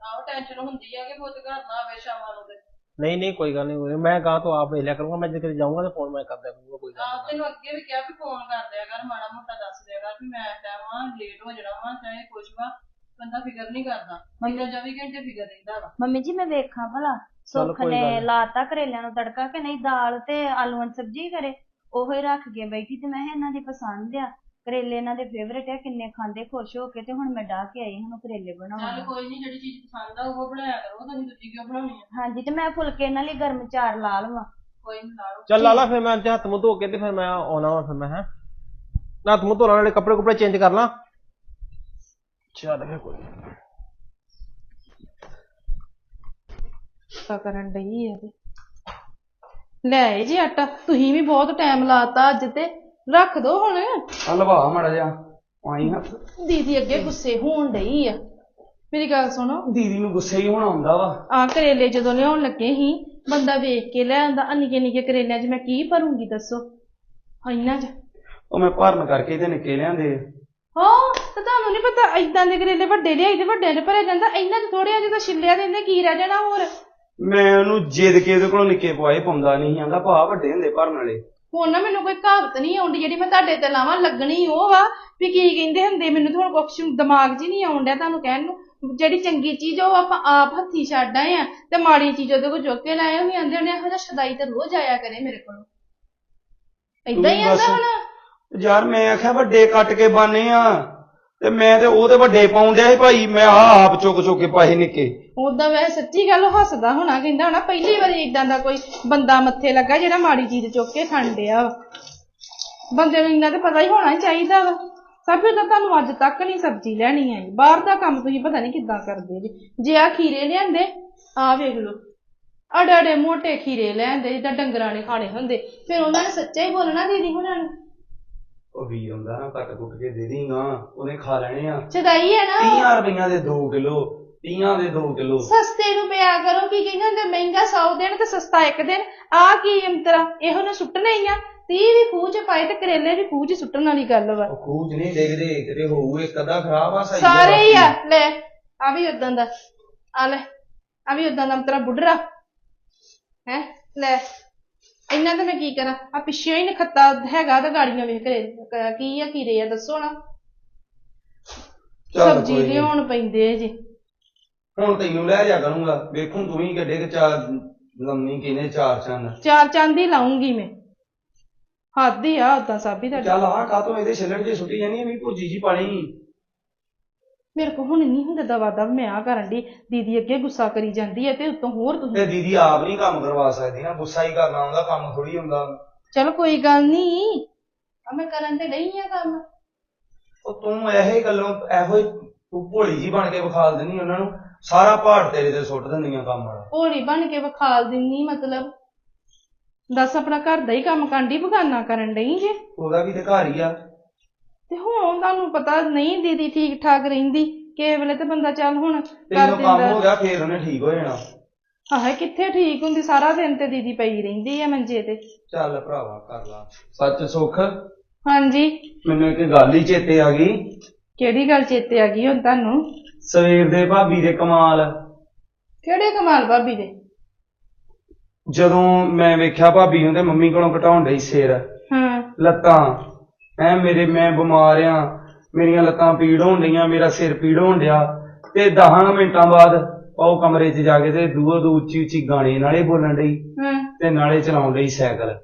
ਆਹੋ ਟੈਨਸ਼ਨ ਹੁੰਦੀ ਆ ਕਿ ਪੁੱਤ ਘਰ ਨਾ ਆਵੇ ਸ਼ਾਮਾਂ ਨੂੰ ਤੇ। ਨਹੀਂ ਨਹੀਂ ਕੋਈ ਗੱਲ ਨਹੀਂ ਮੈਂ ਗਾਂ ਤੋਂ ਆਪ ਵੇਖ ਲਿਆ ਕਰੂੰਗਾ ਮੈਂ ਜੇ ਕਿਤੇ ਜਾਊਂਗਾ ਤਾਂ ਫੋਨ ਮੈਂ ਕਰ ਦਿਆ ਕਰੂੰਗਾ ਕੋਈ ਗੱਲ ਆਹ ਨਹੀਂ। ਤੈਨੂੰ ਅੱਗੇ ਵੀ ਕਿਹਾ ਵੀ ਫੋਨ ਕਰ ਦਿਆ ਕਰ ਮਾੜਾ ਮੋਟਾ ਦੱਸ ਦਿਆ ਕਰ ਵੀ ਮੈਂ ਟਾਈਮ ਆ ਲੇਟ ਹੋ ਜਾਣਾ ਵਾ ਚਾਹੇ ਕੁਛ ਵਾ ਬੰਦਾ ਫਿਕਰ ਨਹੀਂ ਕਰਦਾ। ਮੈਨੂੰ 24 ਘੰਟੇ ਫਿਕਰ ਰਹਿੰਦਾ ਵਾ। ਮੰਮੀ ਜੀ ਮੈਂ ਵੇਖਾਂ ਭਲਾ ਚੱਲ ਸੁੱਖ ਕੋਈ ਗੱਲ ਨੇ ਨੀ। ਲਾਤਾ ਕਰੇਲਿਆਂ ਨੂੰ ਤੜਕਾ ਕਿ ਨਹੀਂ ਦਾਲ ਤੇ ਆਲੂਆਂ ਦੀ ਸਬਜ਼ੀ ਕਰੇ। ਉਹੋ ਹੀ ਰੱਖ ਕੇ ਬੈਠੀ ਤੇ ਮੈਂ ਕਿਹਾ ਇਹਨਾਂ ਦੀ ਪਸੰਦ ਆ। ਕਰੇਲੇ ਇਹਨਾਂ ਦੇ ਫੇਵਰੇਟ ਆ ਕਿੰਨੇ ਖਾਂਦੇ ਖੁਸ਼ ਹੋ ਕੇ ਤੇ ਹੁਣ ਮੈਂ ਡਾਹ ਕੇ ਆਈ ਹਾਂ ਕਰੇਲੇ ਚੱਲ ਬਣਾਉਣ ਕੋਈ ਨਹੀਂ ਜਿਹੜੀ ਚੀਜ਼ ਪਸੰਦ ਆ ਉਹ ਬਣਾਇਆ ਕਰੋ ਤੁਸੀਂ ਦੂਜੀ ਕਿਉਂ ਬਣਾਉਣੀ ਆ? ਹਾਂਜੀ ਤੇ ਮੈਂ ਫੁਲਕੇ ਨਾਲ ਹੀ ਗਰਮ ਚਾਰ ਲਾ ਲਵਾਂ। ਕੋਈ ਨਹੀਂ ਲਾ ਲਓ। ਚੱਲ ਲਾਲਾ ਫਿਰ ਮੈਂ ਅੱਜ ਹੱਥ ਮੂੰਹ ਧੋ ਕੇ ਤੇ ਫਿਰ ਮੈਂ ਆਉਣਾ ਵਾ ਫਿਰ ਮੈਂ ਹੈ। ਨਾ ਹੱਥ ਮੂੰਹ ਧੋ ਲਾਂ ਨਾਲੇ ਕੱਪੜੇ ਕੁਪੜੇ ਚੇਂਜ ਕਰ ਲਾਂ। ਚੱਲ ਫਿਰ ਕੋਈ ਨੀ। ਗੁੱਸਾ ਕਰਨ ਡਈ ਆ ਤੇ। ਲੈ ਆਏ ਜੀ ਆਟਾ ਤੁਸੀਂ ਵੀ ਬਹੁਤ ਟਾਈਮ ਲਾਤਾ ਅੱਜ ਤੇ। ਰੱਖ ਦੋ ਹੁਣ। ਆ ਲਵਾ ਮੜਾ ਜਾ ਆਈ ਹੱਥ। ਦੀਦੀ ਅੱਗੇ ਗੁੱਸੇ ਹੋਣ ਡਈ ਆ। ਮੇਰੀ ਗੱਲ ਸੁਣੋ। ਦੀਦੀ ਨੂੰ ਗੁੱਸੇ ਹੀ ਹੋਣਾ ਹੁੰਦਾ ਵਾ। ਆ ਕਰੇਲੇ ਜਦੋਂ ਲਿਆਉਣ ਲੱਗੇ ਸੀ ਬੰਦਾ ਵੇਖ ਕੇ ਲੈ ਆਂਦਾ ਆ ਨਿੱਕੇ ਕਰੇਲਿਆਂ 'ਚ ਮੈਂ ਕੀ ਭਰੂੰਗੀ ਦੱਸੋ। ਆ ਇਹਨਾਂ 'ਚ। ਉਹ ਮੈਂ ਭਰਨ ਕਰਕੇ ਤੇ ਨਿੱਕੇ ਲਿਆਂਦੇ ਆ। ਹਾਂ ਤੇ ਤੁਹਾਨੂੰ ਨਹੀਂ ਪਤਾ ਏਦਾਂ ਦੇ ਕਰੇਲੇ ਵੱਡੇ ਲਿਆਈ ਤੇ ਵੱਡਿਆਂ 'ਚ ਭਰਿਆ ਜਾਂਦਾ ਇਹਨਾਂ 'ਚ ਥੋੜੇ ਜਿਹੇ ਤਾਂ ਛਿੱਲਿਆ ਦੇ ਇਹਨੇ ਕੀ ਰਹਿ ਜਾਣਾ ਹੋਰ। ਮੈਂ ਉਹਨੂੰ ਜਿੱਦ ਕੇ ਉਹਦੇ ਕੋਲੋਂ ਨਿੱਕੇ ਪਵਾਏ ਪਾਉਂਦਾ ਨਹੀਂ ਆਂਦਾ ਭਾ ਵੱਡੇ ਹੁੰਦੇ ਭਰਨ ਵਾਲੇ। ਹੁਣ ਨਾ ਮੈਨੂੰ ਕੋਈ ਕਹਾਵਤ ਨਹੀਂ ਆਉਂਦੀ ਜਿਹੜੀ ਮੈਂ ਤੁਹਾਡੇ ਤੇ ਲਾਵਾਂ ਲੱਗਣੀ ਉਹ ਵਾ ਵੀ ਕੀ ਕਹਿੰਦੇ ਹੁੰਦੇ ਮੈਨੂੰ ਤਾਂ ਹੁਣ ਕੁਛ ਦਿਮਾਗ 'ਚ ਹੀ ਨਹੀਂ ਆਉਂਦਾ ਤੁਹਾਨੂੰ ਕਹਿਣ ਨੂੰ। ਜਿਹੜੀ ਚੰਗੀ ਚੀਜ਼ ਉਹ ਆਪਾਂ ਆਪ ਹੱਥੀ ਛੱਡ ਆਏ ਆ ਤੇ ਮਾੜੀ ਚੀਜ਼ ਉਹਦੇ ਕੋਲ ਚੁੱਕ ਕੇ ਲਾਏ ਹੋਏ ਆਂਦੇ ਉਹਨੇ ਇਹੋ ਜਿਹਾ ਸ਼ਦਾਈ ਤੇ ਰੋਜ਼ ਆਇਆ ਕਰੇ ਮੇਰੇ ਕੋਲ। ਏਦਾਂ ਹੀ ਆਂਦਾ ਹੁਣ? ਯਾਰ ਮੈਂ ਆਖਿਆ ਵੱਡੇ ਕੱਟ ਕੇ ਬਾਨੇ ਆ। ਤੇ ਮੈਂ ਤੇ ਉਹਦੇ ਵੱਡੇ ਪਾਉਂਦਿਆ ਸੀ ਭਾਈ, ਮੈਂ ਆ ਆਪ ਚੁੱਕ ਚੁੱਕ ਕੇ ਪਾਏ ਨਿੱਕੇ। ਉਦਾਂ ਵੈਸੇ ਸੱਚੀ ਗੱਲ ਹੱਸਦਾ ਹੋਣਾ, ਕਹਿੰਦਾ ਹੋਣਾ, ਪਹਿਲੀ ਵਾਰੀ ਇਦਾਂ ਦਾ ਕੋਈ ਬੰਦਾ ਮੱਥੇ ਲੱਗਾ ਜਿਹੜਾ ਮਾੜੀ ਚੀਜ਼ ਚੁੱਕ ਕੇ ਖਾਣ ਡਿਆ ਵਾ। ਬੰਦੇ ਨੂੰ ਇੰਨਾ ਤੇ ਪਤਾ ਹੀ ਹੋਣਾ ਚਾਹੀਦਾ ਵਾ। ਸਭ ਤਾਂ ਤੁਹਾਨੂੰ ਅੱਜ ਤੱਕ ਨਹੀਂ ਸਬਜ਼ੀ ਲੈਣੀ ਆਈ। ਬਾਹਰ ਦਾ ਕੰਮ ਤੁਸੀਂ ਪਤਾ ਨਹੀਂ ਕਿੱਦਾਂ ਕਰਦੇ ਜੀ। ਜੇ ਆ ਖੀਰੇ ਲਿਆਂਦੇ ਆ ਵੇਖ ਲਓ। ਅੜੇ ਅੜੇ ਮੋਟੇ ਖੀਰੇ ਲੈਂਦੇ ਜਿੱਦਾਂ ਡੰਗਰਾਂ ਨੇ ਖਾਣੇ ਹੁੰਦੇ। ਫਿਰ ਉਹਨਾਂ ਨੇ ਸੱਚਾ ਹੀ ਬੋਲਣਾ ਦੀਦੀ ਹੁਣਾਂ ਨੂੰ। ਉਹ ਵੀ ਹੁੰਦਾ ਨਾ ਕੱਟ ਕੁੱਟ ਕੇ ਦੇ ਦੇਂਗਾ ਉਹਨੇ ਖਾ ਲੈਣੇ ਆ। ਚਦਾਈ ਹੈ ਨਾ। 30 ਰੁਪਈਆਂ ਦੇ 2 ਕਿਲੋ 30 ਦੇ 2 ਕਿਲੋ। ਸਸਤੇ ਨੂੰ ਪਿਆ ਕਰੋ ਕੀ ਕਹਿੰਦੇ ਹੁੰਦੇ ਮਹਿੰਗਾ 100 ਦੇਣ ਤੇ ਸਸਤਾ ਇੱਕ ਦਿਨ ਆ ਕੀ ਅੰਤਰਾ ਇਹੋ ਨੇ ਸੁੱਟਣੇ ਹੀ ਆ। 30 ਵੀ ਖੂਹ ਚ ਪਾਏ ਤੇ ਕਰੇਲੇ ਵੀ ਖੂਹ ਚ ਸੁੱਟਣ ਵਾਲੀ ਗੱਲ ਵਾ। ਉਹ ਖੂਜ ਨਹੀਂ ਡਿੱਗਦੇ ਕਿਤੇ ਹੋਊ ਇੱਕ ਅੱਧਾ ਖਰਾਬ ਆ ਸਹੀ ਸਾਰੇ ਹੀ ਆ। ਲੈ ਆ ਵੀ ਉਦਾਂ ਦਾ। ਆ ਲੈ ਆ ਵੀ ਉਦਾਂ ਦਾ ਅੰਤਰਾ ਬੁੱਢਰਾ। ਹੈ ਲੈ। ਇੰਨਾ ਤਾਂ ਮੈਂ ਕੀ ਕਰਾਂ? ਆ ਪਿੱਛੇ ਹੀ ਨਖੱਤਾ ਹੈਗਾ ਤਾਂ ਗਾੜੀਆਂ ਵੇਖ ਕ- ਕੀ ਆ ਕੀਰੇ ਆ ਦੱਸੋ ਨਾ। ਚੱਲ ਸਬਜ਼ੀ ਕੋਈ ਨੀ। ਲਿਆਉਣ ਪੈਂਦੇ ਆ ਜੀ। ਹੁਣ ਤੈਨੂੰ ਲੈ ਜਾ ਕਰੂੰਗਾ। ਵੇਖੂੰ ਤੂੰ ਹੀ ਗੱਡੇ ਕੇ ਚਾਰ ਲੰਮੀ ਕਿਨੇ ਚਾਰ ਚੰਨ। ਚਾਰ ਚਾਂਦੀ ਲਾਉਂਗੀ ਮੈਂ। ਹੱਦ ਹੀ ਆ ਉਦਾਂ ਸਾਬੀ ਦਾ ਚੱਲ ਆ ਕਾਤੋਂ ਇਹਦੇ ਛਿੱਲੜ ਜੇ ਸੁੱਟੀ ਜਾਨੀ ਵੀ ਭੁੱਜੀ ਜੀ ਪਾਣੀ। ਮੇਰੇ ਕੋ ਹੁਣ ਨਹੀਂ ਹੁੰਦਾ ਦਵਾ ਦਵ ਮੈਂ ਆ ਕਰਨ ਦੀ ਦੀਦੀ ਅੱਗੇ ਗੁੱਸਾ ਕਰੀ ਜਾਂਦੀ ਹੈ ਤੇ ਉੱਤੋਂ ਹੋਰ ਤੇ ਤੁਸੀਂ ਦੀਦੀ ਆਪ ਨਹੀਂ ਕੰਮ ਕਰਵਾ ਸਕਦੀ ਨਾ ਗੁੱਸਾ ਹੀ ਕਰਨਾ ਹੁੰਦਾ ਕੰਮ ਥੋੜੀ ਹੁੰਦਾ। ਚਲ ਕੋਈ ਗੱਲ ਨਹੀਂ ਆ ਮੈਂ ਕਰਨ ਤੇ ਨਹੀਂ ਆ ਕੰਮ। ਉਹ ਤੂੰ ਇਹੋ ਹੀ ਗੱਲੋਂ ਇਹੋ ਹੀ ਤੂੰ ਭੋਲੀ ਜੀ ਬਣ ਕੇ ਵਿਖਾਲ ਦਿੰਦੀ ਉਹਨਾਂ ਨੂੰ ਸਾਰਾ ਪਹਾੜ ਤੇਰੇ ਤੇ ਸੁੱਟ ਦਿੰਦੀਆਂ ਕੰਮ ਵਾਲਾ। ਭੋਲੀ ਬਣ ਕੇ ਵਿਖਾਲ ਦਿੰਨੀ ਮਤਲਬ। ਦੱਸ ਆਪਣਾ ਘਰ ਦਾ ਹੀ ਕੰਮ ਕਾਂਡੀ ਬਗਾਨਾ ਕਰਨ ਡਈ ਜੇ ਉਹਦਾ ਵੀ ਤੇ ਘਰ ਹੀ ਆ। ਤੇ ਹੁਣ ਤੁਹਾਨੂੰ ਪਤਾ ਨਹੀਂ ਦੀਦੀ ਠੀਕ ਠਾਕ ਰਹਿੰਦੀ ਕਿਸੇ ਵੇਲੇ ਤੇ ਬੰਦਾ ਚੱਲ ਹੁਣ ਕਰ ਤੈਨੂੰ ਕੰਮ ਦਿੰਦਾ ਹੋ ਗਿਆ ਫੇਰ ਉਹਨੇ ਠੀਕ ਹੋ ਜਾਣਾ। ਆਹ ਕਿੱਥੇ ਠੀਕ ਹੁੰਦੀ? ਸਾਰਾ ਦਿਨ ਤੇ ਦੀਦੀ ਪਈ ਰਹਿੰਦੀ ਆ ਮੰਜੇ ਤੇ। ਚੱਲ ਭਰਾਵਾ ਕਰ ਲਾ। ਸੱਚ ਸੁੱਖ? ਹਾਂਜੀ। ਮੈਨੂੰ ਇੱਕ ਗੱਲ ਹੀ ਚੇਤੇ ਆ ਗਈ। ਕਿਹੜੀ ਗੱਲ ਚੇਤੇ ਆ ਗਈ ਹੁਣ ਤੁਹਾਨੂੰ? ਸਵੇਰ ਦੇ ਭਾਬੀ ਦੇ ਕਮਾਲ। ਕਿਹੜੇ ਕਮਾਲ ਭਾਬੀ ਦੇ? ਜਦੋਂ ਮੈਂ ਵੇਖਿਆ ਭਾਬੀ ਨੂੰ ਤੇ ਮੰਮੀ ਕੋਲੋਂ ਘਟਾਉਣ ਡਈ ਸਿਰ। ਹਾਂ। ਲੱਤਾਂ। ਐ ਮੇਰੇ ਮੈਂ ਬਿਮਾਰ ਆ ਮੇਰੀਆਂ ਲੱਤਾਂ ਪੀੜ ਹੋਣ ਡਈਆਂ ਮੇਰਾ ਸਿਰ ਪੀੜ ਹੋਣ ਡਿਆ। ਤੇ 10 ਮਿੰਟਾਂ ਬਾਅਦ ਉਹ ਕਮਰੇ 'ਚ ਜਾ ਕੇ ਤੇ ਦੂਰ ਦੂਰ ਉੱਚੀ ਉੱਚੀ ਗਾਣੇ ਨਾਲੇ ਬੋਲਣ ਡਈ ਹੂੰ। ਤੇ ਨਾਲੇ ਚਲਾਉਣ ਡਈ ਸਾਈਕਲ।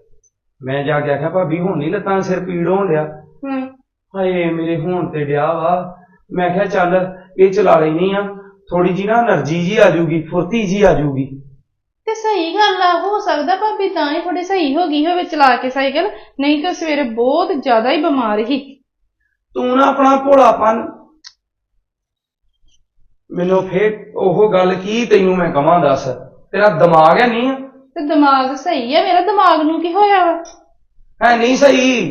ਮੈਂ ਜਾ ਕੇ ਆਖਿਆ ਭਾਬੀ ਹੁਣ ਨਹੀਂ ਲੱਤਾਂ ਸਿਰ ਪੀੜ ਹੋਣ ਡਿਆ? ਹੂੰ। ਹਾਏ ਮੇਰੇ ਹੋਣ ਤੇ ਡਿਆ ਵਾ। ਮੈਂ ਕਿਹਾ ਚੱਲ ਇਹ ਚਲਾ ਲੈਣੀ ਆ। ਥੋੜੀ ਜੀ ਨਾ એનર્ਜੀ ਜੀ ਆ ਜਾਊਗੀ ਫੁਰਤੀ ਜੀ ਆ ਜਾਊਗੀ। ਤੇ ਸਹੀ ਗੱਲ ਆ ਹੋ ਸਕਦਾ ਭਾਬੀ ਤਾਂ ਹੀ ਥੋੜੀ ਸਹੀ ਹੋ ਗਈ ਹੋਵੇ ਚਲਾ ਕੇ ਸਾਈਕਲ ਨਹੀਂ ਤਾਂ ਸਵੇਰੇ ਬਹੁਤ ਜ਼ਿਆਦਾ ਹੀ ਬਿਮਾਰ ਸੀ। ਤੂੰ ਨਾ ਆਪਣਾ ਭੋਲਾਪਨ ਮੈਨੂੰ ਫੇਰ ਉਹ ਗੱਲ ਕੀ ਤੈਨੂੰ ਮੈਂ ਕਵਾਂ ਦੱਸ ਤੇਰਾ ਦਿਮਾਗ ਹੈ ਨਹੀਂ? ਤੇ ਦਿਮਾਗ ਸਹੀ ਆ ਮੇਰਾ ਦਿਮਾਗ ਨੂੰ ਕੀ ਹੋਇਆ ਵਾ? ਹੈ ਨਹੀਂ ਸਹੀ।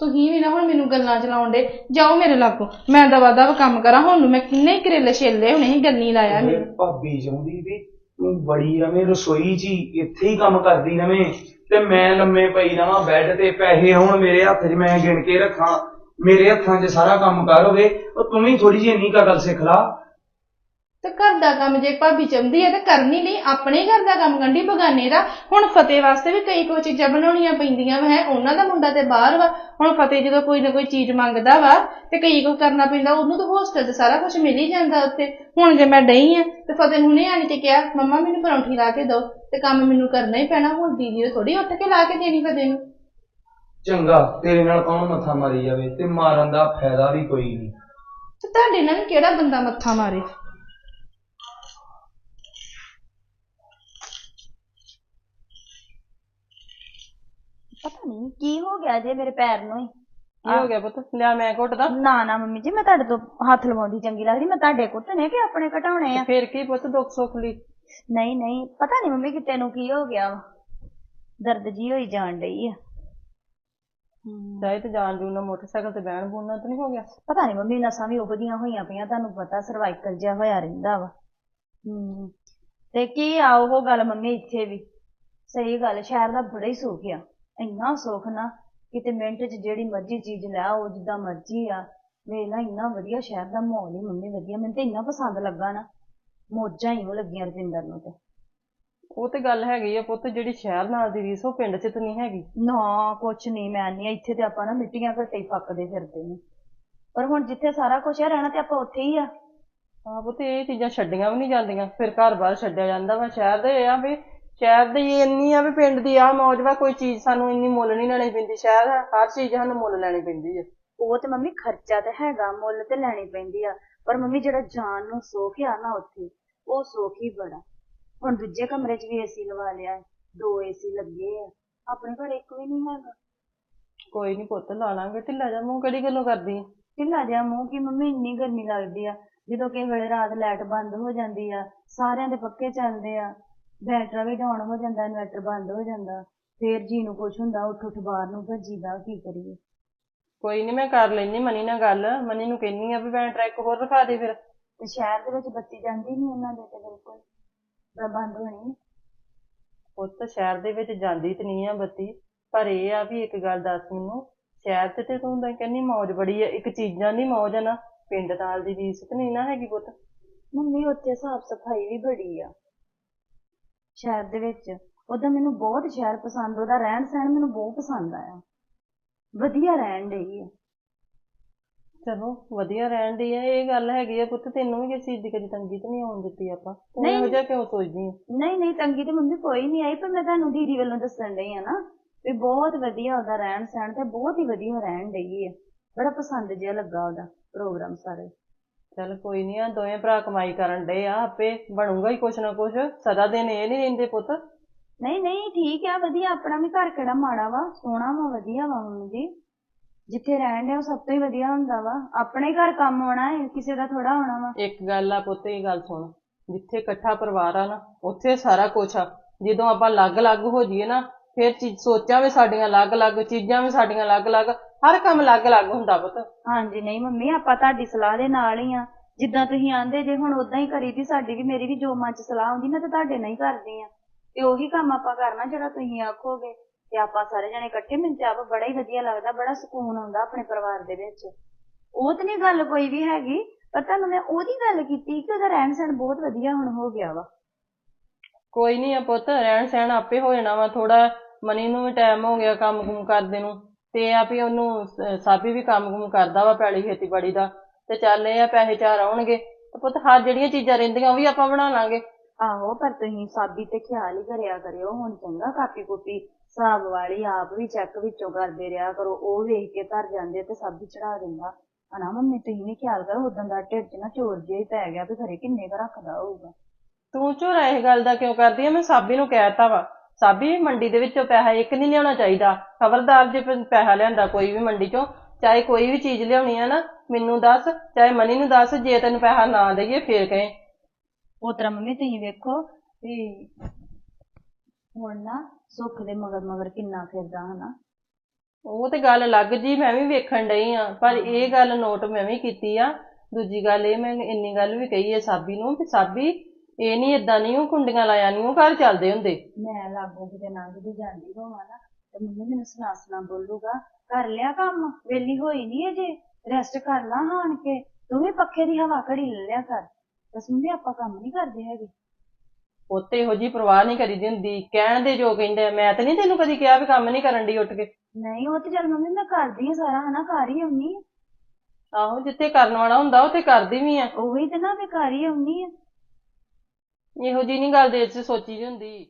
ਤੁਸੀਂ ਵੀ ਨਾ ਹੁਣ ਮੈਨੂੰ ਗੱਲਾਂ ਚਲਾਉਣ ਦੇ ਜਾਓ ਮੇਰੇ ਲਾਗੋਂ ਮੈਂ ਦਵਾ ਦਵ ਕੰਮ ਕਰਾਂ ਹੁਣ ਨੂੰ ਮੈਂ ਕਿੰਨੇ ਕਰੇਲੇ ਛੇਲੇ ਹੁਣੇ ਹੀ ਗੱਲੀ ਲਾਇਆ ਮੈਨੂੰ ਭਾਬੀ ਚਾਹੁੰਦੀ ਵੀ ਤੂੰ ਬੜੀ ਰਵੇਂ ਰਸੋਈ 'ਚ ਹੀ ਇੱਥੇ ਹੀ ਕੰਮ ਕਰਦੀ ਰਵੇਂ। ਤੇ ਮੈਂ ਲੰਮੇ ਪਈ ਰਵਾਂ ਬੈੱਡ ਤੇ, ਪੈਸੇ ਹੋਣ ਮੇਰੇ ਹੱਥ 'ਚ ਮੈਂ ਗਿਣ ਕੇ ਰੱਖਾਂ। ਮੇਰੇ ਹੱਥਾਂ 'ਚ ਸਾਰਾ ਕੰਮ ਕਰ ਹੋਵੇ, ਉਹ ਤੂੰ ਵੀ ਥੋੜੀ ਜਿਹੀ ਇੰਨੀ ਕੁ ਸਿੱਖ ਲਾ। ਤੇ ਘਰ ਦਾ ਕੰਮ ਜੇ ਭਾਬੀ ਚਾਹੁੰਦੀ ਹੈ ਤੇ ਕਰਨੀ ਨਹੀਂ ਆਪਣੇ ਘਰ ਦਾ ਕੰਮ ਕੰਢੀ ਬਗਾਨੇ ਦਾ। ਹੁਣ ਫਤਿਹ ਵਾਸਤੇ ਵੀ ਕਈ ਕੋ ਚੀਜ਼ਾਂ ਬਣਾਉਣੀਆਂ ਪੈਂਦੀਆਂ ਵਾ ਹੈ ਉਹਨਾਂ ਦਾ ਮੁੰਡਾ ਤੇ ਬਾਹਰ ਵਾ। ਹੁਣ ਫਤਿਹ ਜਦੋਂ ਕੋਈ ਨਾ ਕੋਈ ਚੀਜ਼ ਮੰਗਦਾ ਵਾ ਤੇ ਕਈ ਕੋ ਕਰਨਾ ਪੈਂਦਾ ਉਹਨੂੰ ਤਾਂ ਹੋਸਟਲ ਤੇ ਸਾਰਾ ਕੁਝ ਮਿਲ ਹੀ ਜਾਂਦਾ ਉੱਥੇ। ਹੁਣ ਜੇ ਮੈਂ ਡਈ ਆ ਤੇ ਫਤਿਹ ਨੂੰ ਨੇ ਆਣ ਕੇ ਕਿਹਾ ਮੰਮਾ ਮੈਨੂੰ ਪਰੌਂਠੀ ਲਾ ਕੇ ਦਿਓ ਤੇ ਕੰਮ ਮੈਨੂੰ ਕਰਨਾ ਹੀ ਪੈਣਾ ਹੁਣ ਦੀਦੀ ਥੋੜੀ ਉੱਠ ਕੇ ਲਾ ਕੇ ਦੇਣੀ ਫਤਿਹ ਨੂੰ। ਚੰਗਾ ਤੇਰੇ ਨਾਲ ਕੌਣ ਮੱਥਾ ਮਾਰੀ ਜਾਵੇ ਤੇ ਮਾਰਨ ਦਾ ਫਾਇਦਾ ਵੀ ਕੋਈ ਨਹੀਂ। ਤੇ ਤੁਹਾਡੇ ਨਾਲ ਕਿਹੜਾ ਬੰਦਾ ਮੱਥਾ ਮਾਰੇ? ਪਤਾ ਨਹੀਂ ਕੀ ਹੋ ਗਿਆ ਜੇ ਮੇਰੇ ਪੈਰ ਨੂੰ ਹੀ ਕੀ ਹੋ ਗਿਆ ਪੁੱਤ? ਲਿਆ ਮੈਂ ਘੁੱਟਦਾ। ਨਾ ਨਾ ਮੰਮੀ ਜੀ ਮੈਂ ਤੁਹਾਡੇ ਤੋਂ ਹੱਥ ਲਵਾਉਂਦੀ ਚੰਗੀ ਲੱਗਦੀ। ਮੈਂ ਤੁਹਾਡੇ ਕੁੱਟਣੇ ਕਿ ਆਪਣੇ ਘਟਾਉਣੇ ਆ? ਫੇਰ ਕੀ ਪੁੱਤ ਦੁੱਖ ਸੁੱਖ ਲਈ? ਨਹੀਂ ਨਹੀਂ ਪਤਾ ਨਹੀਂ ਮੰਮੀ ਕਿਤੇ ਨੂੰ ਕੀ ਹੋ ਗਿਆ ਵਾ। ਦਰਦ ਜੀ ਹੋਈ ਜਾਣ ਡਈ ਆ। ਚਾਹੇ ਤੇ ਜਾਣ ਜੂ ਨਾ ਮੋਟਰਸਾਈਕਲ ਤੇ ਬਹਿਣ ਬੂਣਾ ਤਾਂ ਨਹੀਂ ਹੋ ਗਿਆ? ਪਤਾ ਨਹੀਂ ਮੰਮੀ ਨਸਾਂ ਵੀ ਉਹੋ ਜਿਹੀਆਂ ਹੋਈਆਂ ਪਈਆਂ ਤੁਹਾਨੂੰ ਪਤਾ ਸਰਵਾਈਕਲ ਜਿਹਾ ਹੋਇਆ ਰਹਿੰਦਾ ਵਾ। ਹੂੰ ਤੇ ਕੀ ਆ ਉਹ ਗੱਲ ਮੰਮੀ ਇੱਥੇ ਵੀ? ਸਹੀ ਗੱਲ ਸ਼ਹਿਰ ਦਾ ਬੜਾ ਹੀ ਸੁੱਖ ਆ। ਇੰਨਾ ਸੁੱਖ ਨਾ ਕਿਤੇ ਮਿੰਟ 'ਚ ਜਿਹੜੀ ਮਰਜ਼ੀ ਚੀਜ਼ ਲੈ ਆਓ ਜਿੱਦਾਂ ਮਰਜ਼ੀ ਆ। ਵੇਖ ਲਾ ਇੰਨਾ ਵਧੀਆ ਸ਼ਹਿਰ ਦਾ ਮਾਹੌਲ ਹੀ ਮੰਮੀ ਵਧੀਆ ਮੈਨੂੰ ਤੇ ਇੰਨਾ ਪਸੰਦ ਲੱਗਾ ਨਾ। ਮੌਜਾਂ ਹੀ ਉਹ ਲੱਗੀਆਂ ਰਵਿੰਦਰ ਨੂੰ ਤੇ। ਉਹ ਤੇ ਗੱਲ ਹੈਗੀ ਆ ਪੁੱਤ ਜਿਹੜੀ ਸ਼ਹਿਰ ਨਾਲ ਦੀ ਰੀਸ ਉਹ ਪਿੰਡ 'ਚ ਤਾਂ ਨਹੀਂ ਹੈਗੀ। ਨਾ ਕੁਛ ਨਹੀਂ ਮੈਂ ਨਹੀਂ ਇੱਥੇ ਤੇ ਆਪਾਂ ਨਾ ਮਿੱਟੀਆਂ ਘੱਟੇ ਹੀ ਪੱਕਦੇ ਫਿਰਦੇ ਨੇ। ਪਰ ਹੁਣ ਜਿੱਥੇ ਸਾਰਾ ਕੁਝ ਹੈ ਰਹਿਣਾ ਤੇ ਆਪਾਂ ਉੱਥੇ ਹੀ ਆ। ਹਾਂ ਪੁੱਤ ਇਹ ਚੀਜ਼ਾਂ ਛੱਡੀਆਂ ਵੀ ਨਹੀਂ ਜਾਂਦੀਆਂ ਫਿਰ ਘਰ ਬਾਹਰ ਛੱਡਿਆ ਜਾਂਦਾ ਵਾ। ਸ਼ਹਿਰ ਦੇ ਇਹ ਆ ਵੀ ਸ਼ਹਿਰ ਦੀ ਇੰਨੀ ਆ ਵੀ ਪਿੰਡ ਦੀ ਆ ਮੌਜ ਵਾ ਕੋਈ ਚੀਜ਼ ਸਾਨੂੰ ਇੰਨੀ ਮੁੱਲ ਨਹੀਂ ਲੈਣੀ ਪੈਂਦੀ ਸ਼ਹਿਰ ਹਰ ਚੀਜ਼ ਸਾਨੂੰ ਮੁੱਲ ਲੈਣੀ ਪੈਂਦੀ ਆ। ਉਹ ਤੇ ਮੰਮੀ ਖਰਚਾ ਤੇ ਹੈਗਾ ਮੁੱਲ ਤੇ ਲੈਣੀ ਪੈਂਦੀ ਆ ਪਰ ਮੰਮੀ ਜਿਹੜਾ ਜਾਨ ਨੂੰ ਸੁੱਖ ਆ ਨਾ ਉੱਥੇ ਉਹ ਸੁੱਖ ਹੀ ਬੜਾ। ਹੁਣ ਦੂਜੇ ਕਮਰੇ 'ਚ ਵੀ ਏਸੀ ਲਵਾ ਲਿਆ ਦੋ ਏਸੀ ਲੱਗੇ ਆ ਆਪਣੇ ਘਰ ਇੱਕ ਵੀ ਨਹੀਂ ਹੈਗਾ। ਕੋਈ ਨਹੀਂ ਪੁੱਤ ਲਾ ਲਾਂਗੇ ਢਿੱਲਾ ਜਾ ਮੂੰਹ ਕਿਹੜੀ ਗੱਲੋਂ ਕਰਦੀ ਆ? ਢਿੱਲਾ ਜਿਹਾ ਮੂੰਹ ਕਿ ਮੰਮੀ ਇੰਨੀ ਗਰਮੀ ਲੱਗਦੀ ਆ ਜਦੋਂ ਕਿਸੇ ਵੇਲੇ ਰਾਤ ਲਾਈਟ ਬੰਦ ਹੋ ਜਾਂਦੀ ਆ ਸਾਰਿਆਂ ਦੇ ਪੱਕੇ ਚੱਲਦੇ ਆ। ਬੈਟਰਾ ਵੀ ਡਾਊਨ ਹੋ ਜਾਂਦਾ ਇਨਵਰਟਰ ਬੰਦ ਹੋ ਜਾਂਦਾ ਫੇਰ ਜੀ ਨੂੰ ਕੁਛ ਹੁੰਦਾ ਉੱਠ ਉੱਠ ਬਾਹਰ ਨੂੰ ਭੱਜੀਦਾ ਕੀ ਕਰੀਏ? ਕੋਈ ਨਹੀਂ ਮੈਂ ਕਰ ਲੈਣੀ ਮਨੀ ਨਾਲ ਗੱਲ ਮਨੀ ਨੂੰ ਕਹਿੰਨੀ ਆ ਵੀ ਮੈਂ ਟਰੈਕ ਹੋਰ ਰਖਾ ਦੇ ਫਿਰ। ਤੇ ਸ਼ਹਿਰ ਦੇ ਵਿੱਚ ਬੱਤੀ ਜਾਂਦੀ ਨਹੀਂ ਉਹਨਾਂ ਦੇ ਤੇ ਬਿਲਕੁਲ ਬ- ਬੰਦ ਹੋਣੀ ਆ। ਪੁੱਤ ਸ਼ਹਿਰ ਦੇ ਵਿੱਚ ਜਾਂਦੀ ਤੇ ਨਹੀਂ ਆ ਬੱਤੀ ਪਰ ਇਹ ਆ ਵੀ ਇੱਕ ਗੱਲ ਦੱਸ ਮੈਨੂੰ ਸ਼ਹਿਰ 'ਚ ਤੇ ਤੂੰ ਤਾਂ ਕਹਿੰਦੀ ਮੌਜ ਬੜੀ ਆ ਇੱਕ ਚੀਜ਼ਾਂ ਦੀ ਮੌਜ ਆ ਨਾ ਪਿੰਡ ਨਾਲ ਦੀ ਰੀਸ ਤੇ ਨਹੀਂ ਨਾ ਹੈਗੀ ਪੁੱਤ। ਮੰਮੀ ਉੱਥੇ ਸਾਫ਼ ਸਫ਼ਾਈ ਵੀ ਬੜੀ ਆ। ਸ਼ਹਿਰ ਦੇ ਵਿੱਚ। ਉਹਦਾ ਮੈਨੂੰ ਬਹੁਤ ਸ਼ਹਿਰ ਪਸੰਦ ਉਹਦਾ ਰਹਿਣ ਸਹਿਣ ਮੈਨੂੰ ਬਹੁਤ ਪਸੰਦ ਆਇਆ। ਵਧੀਆ ਰਹਿਣ ਡਈ ਆ। ਚਲੋ ਵਧੀਆ ਰਹਿਣ ਦੀ ਆ ਇਹ ਗੱਲ ਹੈਗੀ ਆ ਪੁੱਤ ਤੈਨੂੰ ਵੀ ਕਿਸੇ ਚੀਜ਼ ਦੀ ਕਦੀ ਤੰਗੀ ਤੇ ਨਹੀਂ ਆਉਣ ਦਿੱਤੀ ਆਪਾਂ? ਤੂੰ ਨਹੀਂ। ਇਹੋ ਜਿਹਾ ਕਿਉਂ ਸੋਚਦੀ ਆ? ਨਹੀਂ ਨਹੀਂ ਤੰਗੀ ਤੇ ਮੰਮੀ ਕੋਈ ਨਹੀਂ ਆਈ ਪਰ ਮੈਂ ਤੁਹਾਨੂੰ ਦੀਦੀ ਵੱਲੋਂ ਦੱਸਣ ਡਈ ਆ ਨਾ ਵੀ ਬਹੁਤ ਵਧੀਆ ਉਹਦਾ ਰਹਿਣ ਸਹਿਣ ਤੇ ਬਹੁਤ ਹੀ ਵਧੀਆ ਰਹਿਣ ਡਈ ਆ। ਬੜਾ ਪਸੰਦ ਜਿਹਾ ਲੱਗਾ ਉਹਦਾ ਪ੍ਰੋਗਰਾਮ ਸਾਰੇ। ਚੱਲ ਕੋਈ ਨਹੀਂ ਆ ਦੋਵੇਂ ਭਰਾ ਕਮਾਈ ਕਰਨ ਡਏ ਆ ਆਪੇ ਬਣੂਗਾ ਹੀ ਕੁਛ ਨਾ ਕੁਛ ਸਦਾ ਦਿਨ ਇਹ ਨਹੀਂ ਰਹਿੰਦੇ ਪੁੱਤ। ਨਹੀਂ ਨਹੀਂ ਠੀਕ ਆ ਵਧੀਆ ਆਪਣਾ ਵੀ ਘਰ ਕਿਹੜਾ ਮਾੜਾ ਵਾ ਸੋਹਣਾ ਵਾ ਵਧੀਆ ਵਾ ਮੰਮੀ ਜੀ। ਜਿੱਥੇ ਰਹਿਣ ਡਿਆ ਉਹ ਸਭ ਤੋਂ ਹੀ ਵਧੀਆ ਹੁੰਦਾ ਵਾ। ਆਪਣੇ ਘਰ ਕੰਮ ਆਉਣਾ ਹੈ ਕਿਸੇ ਦਾ ਥੋੜਾ ਆਉਣਾ ਵਾ। ਇੱਕ ਗੱਲ ਆ ਪੁੱਤ ਇਹ ਗੱਲ ਸੁਣ। ਜਿੱਥੇ ਇਕੱਠਾ ਪਰਿਵਾਰ ਆ ਨਾ ਉੱਥੇ ਸਾਰਾ ਕੁਝ ਆ। ਜਦੋਂ ਆਪਾਂ ਅਲੱਗ-ਅਲੱਗ ਹੋ ਜਾਈਏ ਨਾ ਫਿਰ ਚੀਜ਼ ਸੋਚਾਂ ਵੀ ਸਾਡੀਆਂ ਅਲੱਗ-ਅਲੱਗ ਚੀਜ਼ਾਂ ਵੀ ਸਾਡੀਆਂ ਅਲੱਗ-ਅਲੱਗ ਹਰ ਕੰਮ ਅਲੱਗ-ਅਲੱਗ ਹੁੰਦਾ ਪੁੱਤ। ਹਾਂਜੀ ਨਹੀਂ ਮੰਮੀ ਆਪਾਂ ਤੁਹਾਡੀ ਸਲਾਹ ਦੇ ਨਾਲ ਹੀ ਆ। ਜਿੱਦਾਂ ਤੁਸੀਂ ਆਂਦੇ ਜੇ ਹੁਣ ਉਦਾਂ ਹੀ ਕਰੀਦੀ ਸਾਡੀ ਵੀ ਮੇਰੀ ਵੀ ਜੋ ਮਨ ਚ ਸਲਾਹ ਆਉਂਦੀ ਨਾ ਤੇ ਤੁਹਾਡੇ ਨਾਲ ਹੀ ਕਰਦੀ ਆ। ਤੇ ਉਹੀ ਕੰਮ ਆਪਾਂ ਕਰਨਾ ਜਿਹੜਾ ਤੁਸੀਂ ਆਖੋਗੇ। ਤੇ ਆਪਾਂ ਸਾਰੇ ਜਣੇ ਇਕੱਠੇ ਮੈਨੂੰ ਤੇ ਆਪ ਬੜਾ ਹੀ ਵਧੀਆ ਲੱਗਦਾ ਬੜਾ ਸਕੂਨ ਆਉਂਦਾ ਆਪਣੇ ਪਰਿਵਾਰ ਦੇ ਵਿੱਚ। ਉਹ ਤੇ ਨਹੀਂ ਗੱਲ ਕੋਈ ਵੀ ਹੈਗੀ ਪਰ ਤੁਹਾਨੂੰ ਮੈਂ ਉਹਦੀ ਗੱਲ ਕੀਤੀ ਕਿ ਉਹਦਾ ਰਹਿਣ ਸਹਿਣ ਬਹੁਤ ਵਧੀਆ ਹੁਣ ਹੋ ਗਿਆ ਵਾ। ਕੋਈ ਨਹੀਂ ਆ ਪੁੱਤ ਰਹਿਣ ਸਹਿਣ ਆਪੇ ਹੋ ਜਾਣਾ ਵਾ ਥੋੜਾ ਮਨੀ ਨੂੰ ਵੀ ਟਾਈਮ ਹੋ ਗਿਆ ਕੰਮ ਕੁਮ ਕਰਦੇ ਨੂੰ ਤੇ ਇਹ ਆ ਵੀ ਉਹਨੂੰ ਸ- ਸਾਬੀ ਵੀ ਕੰਮ ਕੁਮ ਕਰਦਾ ਵਾ ਪੈਲੀ ਖੇਤੀਬਾੜੀ ਦਾ ਤੇ ਚੱਲ ਇਹ ਆ ਪੈਸੇ ਚਾਰ ਆਉਣਗੇ ਤੇ ਪੁੱਤ ਹਰ ਜਿਹੜੀਆਂ ਚੀਜ਼ਾਂ ਰਹਿੰਦੀਆਂ ਉਹ ਵੀ ਆਪਾਂ ਬਣਾ ਲਾਂਗੇ। ਆਹੋ ਪਰ ਤੁਸੀਂ ਸਾਬੀ ਤੇ ਖਿਆਲ ਹੀ ਕਰਿਆ ਕਰਿਓ ਹੁਣ ਚੰਗਾ ਕਾਪੀ ਕੁਪੀ ਹਿਸਾਬ ਵਾਲੀ ਆਪ ਵੀ ਚੈੱਕ ਵਿੱਚੋਂ ਕਰਦੇ ਰਿਹਾ ਕਰੋ ਉਹ ਵੇਖ ਕੇ ਧਰ ਜਾਂਦੇ ਤੇ ਸਾਬੀ ਚੜਾ ਦਿੰਦਾ। ਹਨਾ ਮੰਮੀ ਤੁਸੀਂ ਵੀ ਖਿਆਲ ਕਰੋ ਉਦੋਂ ਦਾ ਢਿੱਡ 'ਚ ਨਾ ਚੋਰ ਜਿਹਾ ਹੀ ਪੈ ਗਿਆ ਵੀ ਖਰੇ ਕਿੰਨੇ ਕੁ ਰੱਖਦਾ ਹੋਊਗਾ। ਤੂੰ ਝੋਰਾ ਇਹ ਗੱਲ ਦਾ ਕਿਉਂ ਕਰਦੀ ਆ? ਮੈਂ ਸਾਬੀ ਨੂੰ ਕਹਿਤਾ ਵਾ। ਸਾਬੀ ਮੰਡੀ ਦੇ ਵਿੱਚੋਂ ਪੈਸਾ ਇੱਕ ਨਹੀਂ ਲਿਆਉਣਾ ਚਾਹੀਦਾ। ਖਬਰਦਾਰ ਜੇ ਪ- ਪੈਸਾ ਲਿਆਂਦਾ ਕੋਈ ਵੀ ਮੰਡੀ ਚੋਂ ਚਾਹੇ ਕੋਈ ਵੀ ਚੀਜ਼ ਲਿਆਉਣੀ ਆ ਨਾ ਮੈਨੂੰ ਦੱਸ ਚਾਹੇ ਮਨੀ ਨੂੰ ਦੱਸ ਜੇ ਤੈਨੂੰ ਪੈਸਾ ਨਾ ਦੇਈਏ ਫੇਰ ਕਹੇ। ਉਸ ਤਰ੍ਹਾਂ ਮੰਮੀ ਤੁਸੀਂ ਵੇਖੋ ਵੀ ਹੁਣ ਨਾ ਸੁੱਖ ਦੇ ਮਗਰ ਮਗਰ ਕਿੰਨਾ ਫਿਰਦਾ ਹਨਾ। ਉਹ ਤੇ ਗੱਲ ਅਲੱਗ ਜੀ ਮੈਂ ਵੀ ਵੇਖਣ ਡਈ ਆ ਪਰ ਇਹ ਗੱਲ ਨੋਟ ਮੈਂ ਵੀ ਕੀਤੀ ਆ। ਦੂਜੀ ਗੱਲ ਇਹ ਮੈਂ ਇੰਨੀ ਗੱਲ ਵੀ ਕਹੀ ਹੈ ਸਾਬੀ ਨੂੰ ਕਿ ਸਾਬੀ ਇਹ ਨਹੀਂ ਇਦਾਂ ਨਹੀਂ ਉਹ ਕੁੰਡੀਆਂ ਲਾਇਆ ਨਹੀਂ ਉਹ ਘਰ ਚੱਲਦੇ ਹੁੰਦੇ। ਮੈਂ ਲਾਗੋਂ ਕਿਤੇ ਲੰਘਦੀ ਜਾਂਦੀ ਹੋਵਾਂ ਨਾ ਤੇ ਮੰਮੀ ਮੈਨੂੰ ਸੁਣਾ ਸੁਣਾ ਬੋਲੂਗਾ ਕਰ ਲਿਆ ਕੰਮ ਵੇਲੀ ਹੋਈ ਨਹੀਂ ਅਜੇ ਰੈਸਟ ਕਰ ਲਾ ਹਾਣ ਕੇ ਤੂੰ ਵੀ ਪੱਖੇ ਦੀ ਹਵਾ ਘੜੀ ਲੈ ਲਿਆ ਕਰ। ਬਸ ਮੰਮੀ ਆਪਾਂ ਕੰਮ ਨਹੀਂ ਕਰਦੇ ਹੈਗੇ। ਉੱਤੇ ਇਹੋ ਜੀ ਪਰਵਾਹ ਨਹੀਂ ਕਰੀਦੀ ਹੁੰਦੀ ਕਹਿਣ ਦੇ ਜੋ ਕਹਿੰਦੇ ਆ। ਮੈਂ ਤਾਂ ਨਹੀਂ ਤੈਨੂੰ ਕਦੀ ਕਿਹਾ ਵੀ ਕੰਮ ਨਹੀਂ ਕਰਨ ਦੀ ਉੱਠ ਕੇ। ਨਹੀਂ ਉਹ ਤੇ ਚੱਲ ਮੰਮੀ ਮੈਂ ਕਰਦੀ ਆ ਸਾਰਾ ਹਨਾ ਘਰ ਹੀ ਆਉਣੀ ਆ ਆਹੋ ਜਿੱਥੇ ਕਰਨ ਵਾਲਾ ਹੁੰਦਾ ਉੱਥੇ ਕਰਦੀ ਵੀ ਆ ਉਹੀ ਤੇ ਨਾ ਮੈਂ ਘਰ ਹੀ ਆਉਣੀ ਆ ਇਹੋ ਜੀ ਨਹੀਂ ਗੱਲ ਦੇ ਚ ਸੋਚੀ ਦੀ ਹੁੰਦੀ।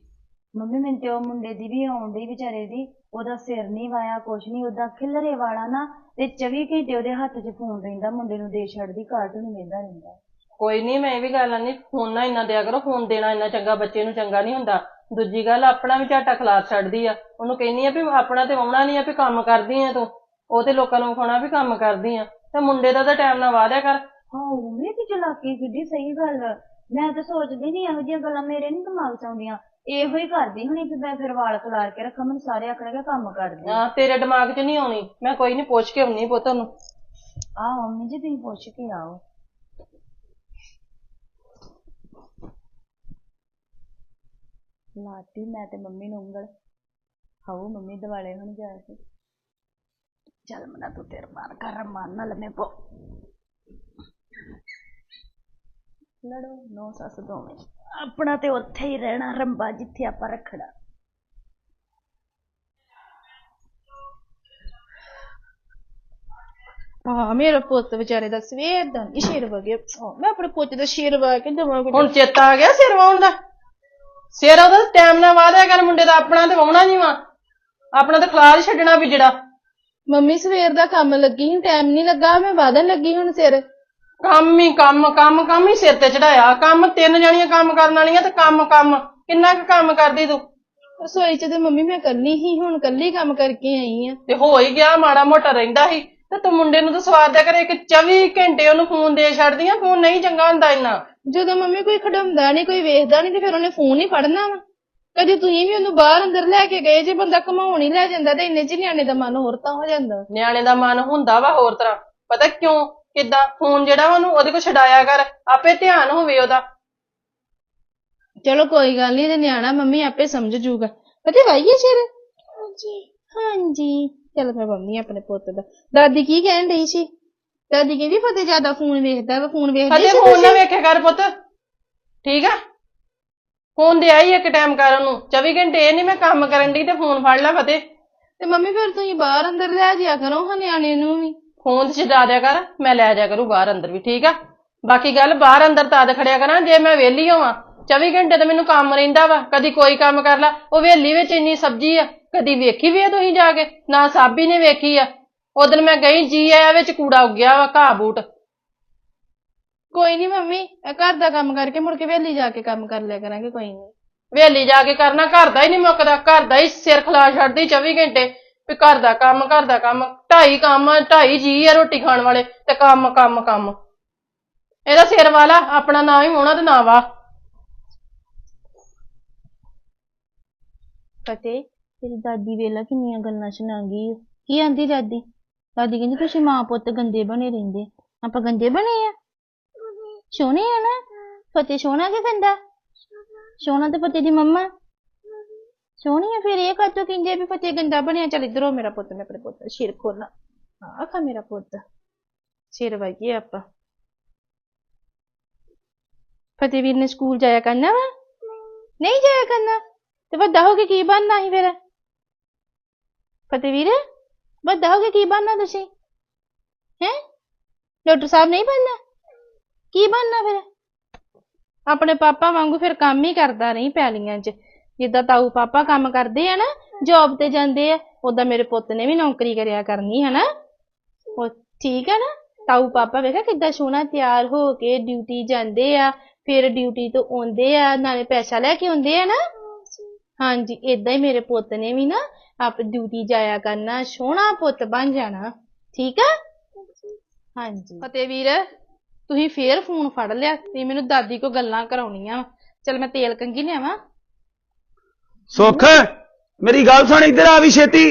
ਮੰਮੀ ਮੈਨੂੰ ਤੇ ਉਹ ਮੁੰਡੇ ਦੀ ਵੀ ਆਉਣ ਡਈ ਵਿਚਾਰੇ ਦੀ। ਉਹਦਾ ਸਿਰ ਨਹੀਂ ਵਾਇਆ ਕੁਛ ਨਹੀਂ ਉਹਦਾ ਖਿਲਰੇ ਵਾਲਾ ਨਾ ਤੇ 24 ਘੰਟੇ ਉਹਦੇ ਹੱਥ 'ਚ ਫੋਨ ਰਹਿੰਦਾ ਮੁੰਡੇ ਨੂੰ ਦੇ ਛੱਡਦੀ ਕਾਰਟੂਨ ਵੇਂਦਾ ਰਹਿੰਦਾ। ਕੋਈ ਨਹੀਂ ਮੈਂ ਇਹ ਵੀ ਗੱਲ ਨਹੀਂ ਫੋਨ ਨਾ ਇੰਨਾ ਦਿਆ ਕਰੋ ਫੋਨ ਦੇਣਾ ਇੰਨਾ ਚੰਗਾ ਬੱਚੇ ਨੂੰ ਚੰਗਾ ਨਹੀਂ ਹੁੰਦਾ। ਦੂਜੀ ਗੱਲ ਆਪਣਾ ਵੀ ਝਾਟਾ ਖਲਾਸ ਛੱਡਦੀ ਆ। ਉਹਨੂੰ ਕਹਿੰਦੀ ਆ ਵੀ ਆਪਣਾ ਤੇ ਆਉਣਾ ਨਹੀਂ ਆ ਵੀ ਕੰਮ ਕਰਦੀ ਆ ਤੂੰ। ਉਹ ਤੇ ਲੋਕਾਂ ਨੂੰ ਵਿਖਾਉਣਾ ਵੀ ਕੰਮ ਕਰਦੀ ਆ। ਤੇ ਮੁੰਡੇ ਦਾ ਤਾਂ ਟਾਈਮ ਨਾਲ ਵਾਦਿਆ ਕਰ। ਹਾਂ ਮੰਮੀ ਦੀ ਚਲਾਕੀ ਕਿੱਡੀ ਸਹੀ ਗੱਲ ਮੈਂ ਤਾਂ ਸੋਚਦੀ ਨਹੀਂ ਇਹੋ ਜਿਹੀਆਂ ਗੱਲਾਂ ਮੇਰੇ ਨਹੀਂ ਦਿਮਾਗ 'ਚ ਆਉਂਦੀਆਂ। ਇਹੋ ਹੀ ਕਰਦੀ ਹੁਣੀ ਕਿ ਮੈਂ ਫਿਰ ਵਾਲ ਖਲਾਰ ਕੇ ਰੱਖਾਂ ਮੈਨੂੰ ਸਾਰੇ ਆਖਣਗੇ ਕੰਮ ਕਰਦੀ। ਆ ਤੇਰੇ ਦਿਮਾਗ 'ਚ ਨਹੀਂ ਆਉਣੀ? ਮੈਂ ਕੋਈ ਨਹੀਂ ਪੁੱਛ ਕੇ ਆਉਣੀ ਪੁੱਤ ਨੂੰ ਆਹ ਮੰਮੀ ਜੀ ਤੁਸੀਂ ਪੁੱਛ ਕੇ ਆਓ। ਲਾਤੀ ਮੈਂ ਤੇ ਮੰਮੀ ਨੂੰ ਉਂਗਲ ਹਾਉ ਮੰਮੀ ਦਿਵਾਲੇ ਹੁਣ ਜਾ ਕੇ ਚੱਲ ਮਨਾ ਤੂੰ ਤੇਰ ਮਾਰ ਕਰ ਰਮਾਨ ਨਾਲ ਮੈਂ ਪੋ। ਲੜੋ। ਨੋ ਸੱਸ ਦੋਵੇਂ। ਆਪਣਾ ਤੇ ਉੱਥੇ ਹੀ ਰਹਿਣਾ ਰੰਬਾ ਜਿੱਥੇ ਆਪਾਂ ਰੱਖਣਾ। ਹਾਂ ਮੇਰਾ ਪੁੱਤ ਵਿਚਾਰੇ ਦਾ ਸਵੇਰ ਦਾ ਨੀ ਸ਼ੇਰ ਵਗੇ ਮੈਂ ਆਪਣੇ ਪੁੱਤ ਦਾ ਸ਼ੇਰ ਵਾ ਕੇ ਦਵਾਂ ਹੁਣ ਚੇਤਾ ਆ ਗਿਆ ਸਿਰ ਵਾਉਣ ਦਾ? ਸਿਰ ਉਹਦਾ ਟਾਈਮ ਨਾਲ ਵਾਦਿਆ ਕਰ ਮੁੰਡੇ ਦਾ ਆਪਣਾ ਤੇ ਵਾਉਣਾ ਨਹੀਂ ਵਾ। ਆਪਣਾ ਤਾਂ ਖਲਾਸ ਛੱਡਣਾ ਵੀ ਜਿਹੜਾ। ਮੰਮੀ ਸਵੇਰ ਦਾ ਕੰਮ ਲੱਗੀ ਸੀ ਟਾਈਮ ਨਹੀਂ ਲੱਗਾ ਮੈਂ ਵਾਦਨ ਲੱਗੀ ਹੁਣ ਸਿਰ। ਕੰਮ ਹੀ ਕੰਮ ਕੰਮ ਕੰਮ ਹੀ ਸਿਰ ਤੇ ਚੜਾਇਆ। ਕੰਮ ਤਿੰਨ ਜਣੀਆਂ ਕੰਮ ਕਰਨ ਵਾਲੀਆਂ ਤੇ ਕੰਮ ਕੰਮ। ਕਿੰਨਾ ਕੁ ਕੰਮ ਕਰਦੀ ਤੂੰ? ਰਸੋਈ ਚ ਤੇ ਮੰਮੀ ਮੈਂ ਕੱਲੀ ਹੀ ਹੁਣ ਕੱਲੀ ਕੰਮ ਕਰਕੇ ਆਈ ਆ। ਤੇ ਹੋ ਹੀ ਗਿਆ ਮਾੜਾ ਮੋਟਾ ਰਹਿੰਦਾ ਸੀ। ਤੇ ਤੂੰ ਮੁੰਡੇ ਨੂੰ ਤਾਂ ਸਵਾਰ ਦਿਆ ਕਰ ਇੱਕ 24 ਘੰਟੇ ਉਹਨੂੰ ਫੋਨ ਦੇ ਛੱਡਦੀਆਂ ਫੋਨ ਨਹੀਂ ਚੰਗਾ ਹੁੰਦਾ ਇੰਨਾ। ਜਦੋਂ ਮੰਮੀ ਕੋਈ ਖੜਾਉਂਦਾ ਨਹੀਂ ਕੋਈ ਵੇਖਦਾ ਨਹੀਂ ਤੇ ਫਿਰ ਉਹਨੇ ਫੋਨ ਹੀ ਫੜਨਾ ਵਾ। ਕਦੇ ਤੁਸੀਂ ਵੀ ਉਹਨੂੰ ਬਾਹਰ ਅੰਦਰ ਲੈ ਕੇ ਗਏ ਜੇ ਬੰਦਾ ਘਮਾਉਣ ਹੀ ਲੈ ਜਾਂਦਾ ਤੇ ਇੰਨੇ ਚ ਨਿਆਣੇ ਦਾ ਮਨ ਹੋਰ ਤਾਂ ਹੋ ਜਾਂਦਾ। ਨਿਆਣੇ ਦਾ ਮਨ ਹੁੰਦਾ ਵਾ ਹੋਰ ਤਰ੍ਹਾਂ। ਪਤਾ ਕਿਉਂ? ਕਿੱਦਾਂ? ਫੋਨ ਜਿਹੜਾ ਵਾ ਉਹਨੂੰ ਉਹਦੇ ਕੋਲ ਛਡਾਇਆ ਕਰ ਆਪੇ ਧਿਆਨ ਹੋਵੇ ਉਹਦਾ। ਚਲੋ ਕੋਈ ਗੱਲ ਨਹੀਂ ਤੇ ਨਿਆਣਾ ਮੰਮੀ ਆਪੇ ਸਮਝ ਜੂਗਾ। ਅਤੇ ਵਾਈਏ ਸ਼ੇਰ? ਹਾਂਜੀ। ਹਾਂਜੀ। ਚਲ ਮੈਂ ਬੰਨੀ ਆਪਣੇ ਪੁੱਤ ਦਾ। ਦਾਦੀ ਕੀ ਕਹਿਣ ਡਈ ਸੀ? ਦਾਦੀ ਕਹਿੰਦੀ ਫਤਿਹ ਜ਼ਿਆਦਾ ਫੋਨ ਵੇਖਦਾ ਵਾ ਫੋਨ ਵੇਖਦੇ ਸੀ ਫੋਨ ਨਾ ਤੁਸੀਂ? ਵੇਖਿਆ ਕਰ ਪੁੱਤ। ਠੀਕ ਆ? ਫੋਨ ਦੇ ਆਈ ਇੱਕ ਟਾਈਮ ਕਰ ਉਹਨੂੰ। 24 ਘੰਟੇ ਇਹ ਨਹੀਂ ਮੈਂ ਕੰਮ ਕਰਨ ਦੀ ਤੇ ਫੋਨ ਫੜ ਲੈ ਫਤਿਹ ਤੇ ਮੰਮੀ ਫਿਰ ਤੁਸੀਂ ਬਾਹਰ ਅੰਦਰ ਲੈ ਜਿਆ ਕਰੋ ਹਾਂ ਨਿਆਣੇ ਨੂੰ ਵੀ। ਫੋਨ ਤੇ ਛਡਾ ਦਿਆ ਕਰ ਮੈਂ ਲੈ ਜਾ ਕਰੂ ਬਾਹਰ ਅੰਦਰ ਵੀ ਠੀਕ ਆ? ਬਾਕੀ ਗੱਲ ਬਾਹਰ ਅੰਦਰ ਤਦ ਖੜਿਆ ਕਰਾਂ ਜੇ ਮੈਂ ਵਿਹਲੀ ਹੋਵਾਂ 24 ਘੰਟੇ ਤੇ ਮੈਨੂੰ ਕੰਮ ਰਹਿੰਦਾ ਵਾ ਕਦੀ ਕੋਈ ਕੰਮ ਕਰ ਲਾ ਉਹ ਵੇਲੀ ਵਿੱਚ ਇੰਨੀ ਸਬਜ਼ੀ ਆ ਕਦੀ ਵੇਖੀ ਵੀ ਆ ਤੁਸੀਂ ਜਾ ਕੇ ਨਾ ਸਾਬੀ ਨੇ ਵੇਖੀ ਆ। ਉਦੋਂ ਮੈਂ ਗਈ ਜੀ ਆਇਆ ਵਿੱਚ ਕੂੜਾ ਉੱਗਿਆ ਵਾ ਘਾਹ ਬੂਟ। ਕੋਈ ਨਹੀਂ ਮੰਮੀ ਇਹ ਘਰ ਦਾ ਕੰਮ ਕਰਕੇ ਮੁੜ ਕੇ ਵੇਲੀ ਜਾ ਕੇ ਕੰਮ ਕਰ ਲਿਆ ਕਰਾਂਗੇ ਕੋਈ ਨਹੀਂ ਵੇਲੀ ਜਾ ਕੇ ਕਰਨਾ ਘਰ ਦਾ ਹੀ ਨਹੀਂ ਮੁੱਕਦਾ ਘਰ ਦਾ ਹੀ ਸਿਰ ਖਲਾ ਛੱਡਦੀ 24 ਘੰਟੇ। ਵੀ ਘਰ ਦਾ ਕੰਮ, ਘਰ ਦਾ ਕੰਮ, ਢਾਈ ਕੰਮ, ਢਾਈ ਜੀ ਆ ਰੋਟੀ ਖਾਣ ਵਾਲੇ ਤੇ ਕੰਮ ਕੰਮ ਕੰਮ। ਇਹਦਾ ਸਿਰ ਵਾਲਾ ਆਪਣਾ ਨਾਂ ਹੀ ਹੋਣਾ ਤੇ ਨਾ ਵਾ ਫਤਿਹ, ਤੇਰੀ ਦਾਦੀ ਵੇਲਾ ਕਿੰਨੀਆਂ ਗੱਲਾਂ ਸੁਣਾਉਂਦੀ ਓ। ਕੀ ਆਂਦੀ ਦਾਦੀ? ਦਾਦੀ ਕਹਿੰਦੀ ਤੁਸੀਂ ਮਾਂ ਪੁੱਤ ਗੰਦੇ ਬਣੇ ਰਹਿੰਦੇ। ਆਪਾਂ ਗੰਦੇ ਬਣੇ ਆ? ਸੋਹਣੇ ਆ ਨਾ? ਫਤਿਹ ਸੋਹਣਾ ਕਿ ਗੰਦਾ? ਸੋਹਣਾ ਤੇ ਫਤਿਹ ਦੀ ਮੰਮਾ? ਸੋਹਣੀ ਫਿਰ ਇਹ ਕਾਤੋਂ ਕਹਿੰਦੇ ਵੀ ਫਤਿਹ ਗੰਦਾ ਬਣਿਆ, ਚੱਲ ਇਧਰੋਂ ਮੇਰਾ ਪੁੱਤ, ਮੈਂ ਆਪਣੇ ਪੁੱਤ ਦਾ ਸਿਰ ਖੋਲਾਂ। ਆਹ ਮੇਰਾ ਪੁੱਤ। ਸਿਰ ਵਾਈਏ ਆਪਾਂ। ਫਤਿਹ ਨੇ ਸਕੂਲ ਜਾਇਆ ਕਰਨਾ ਵਾ? ਨਹੀਂ ਜਾਇਆ ਕਰਨਾ। ਤੇ ਵੱਡਾ ਹੋ ਕੇ ਕੀ ਬਣਨਾ ਸੀ ਫਿਰ? ਫਤਿਹਵੀਰ ਵੱਡਾ ਹੋ ਕੇ ਕੀ ਬਣਨਾ ਤੁਸੀਂ? ਹੈ? ਡਾਕਟਰ ਸਾਹਿਬ ਨਹੀਂ ਬਣਨਾ? ਕੀ ਬਣਨਾ ਫਿਰ? ਆਪਣੇ ਪਾਪਾ ਵਾਂਗੂ ਫਿਰ ਕੰਮ ਹੀ ਕਰਦਾ ਰਹੀ ਪੈਲੀਆਂ 'ਚ। ਜਿੱਦਾਂ ਤਾਊ ਪਾਪਾ ਕੰਮ ਕਰਦੇ ਆ ਨਾ ਜੌਬ ਤੇ ਜਾਂਦੇ ਆ ਉਦਾਂ ਮੇਰੇ ਪੁੱਤ ਨੇ ਵੀ ਨੌਕਰੀ ਕਰਿਆ ਕਰਨੀ ਹੈ ਨਾ ਉਹ ਠੀਕ ਹੈ ਨਾ? ਤਾਊ ਪਾਪਾ ਵੇਖਿਆ ਕਿੱਦਾਂ ਸੋਹਣਾ ਤਿਆਰ ਹੋ ਕੇ ਡਿਊਟੀ ਜਾਂਦੇ ਆ, ਫਿਰ ਡਿਊਟੀ ਤੋਂ ਆਉਂਦੇ ਆ, ਨਾਲੇ ਪੈਸਾ ਲੈ ਕੇ ਆਉਂਦੇ ਆ ਨਾ। ਹਾਂਜੀ, ਏਦਾਂ ਹੀ ਮੇਰੇ ਪੁੱਤ ਨੇ ਵੀ ਨਾ ਆਪ ਡਿਊਟੀ ਜਾਇਆ ਕਰਨਾ, ਸੋਹਣਾ ਪੁੱਤ ਬਣ ਜਾਣਾ। ਠੀਕ ਆ? ਹਾਂਜੀ। ਫਤਿਹ ਵੀਰ, ਤੁਸੀਂ ਫੇਰ ਫੋਨ ਫੜ ਲਿਆ, ਤੇ ਮੈਨੂੰ ਦਾਦੀ ਕੋ ਗੱਲਾਂ ਕਰਾਉਣੀਆਂ ਵਾਂ। ਚੱਲ ਮੈਂ ਤੇਲ ਕੰਗੀ ਲਿਆਵਾਂ। ਸੁੱਖ ਮੇਰੀ ਗੱਲ ਸੁਣ ਇੱਧਰ ਆ ਵੀ ਛੇਤੀ।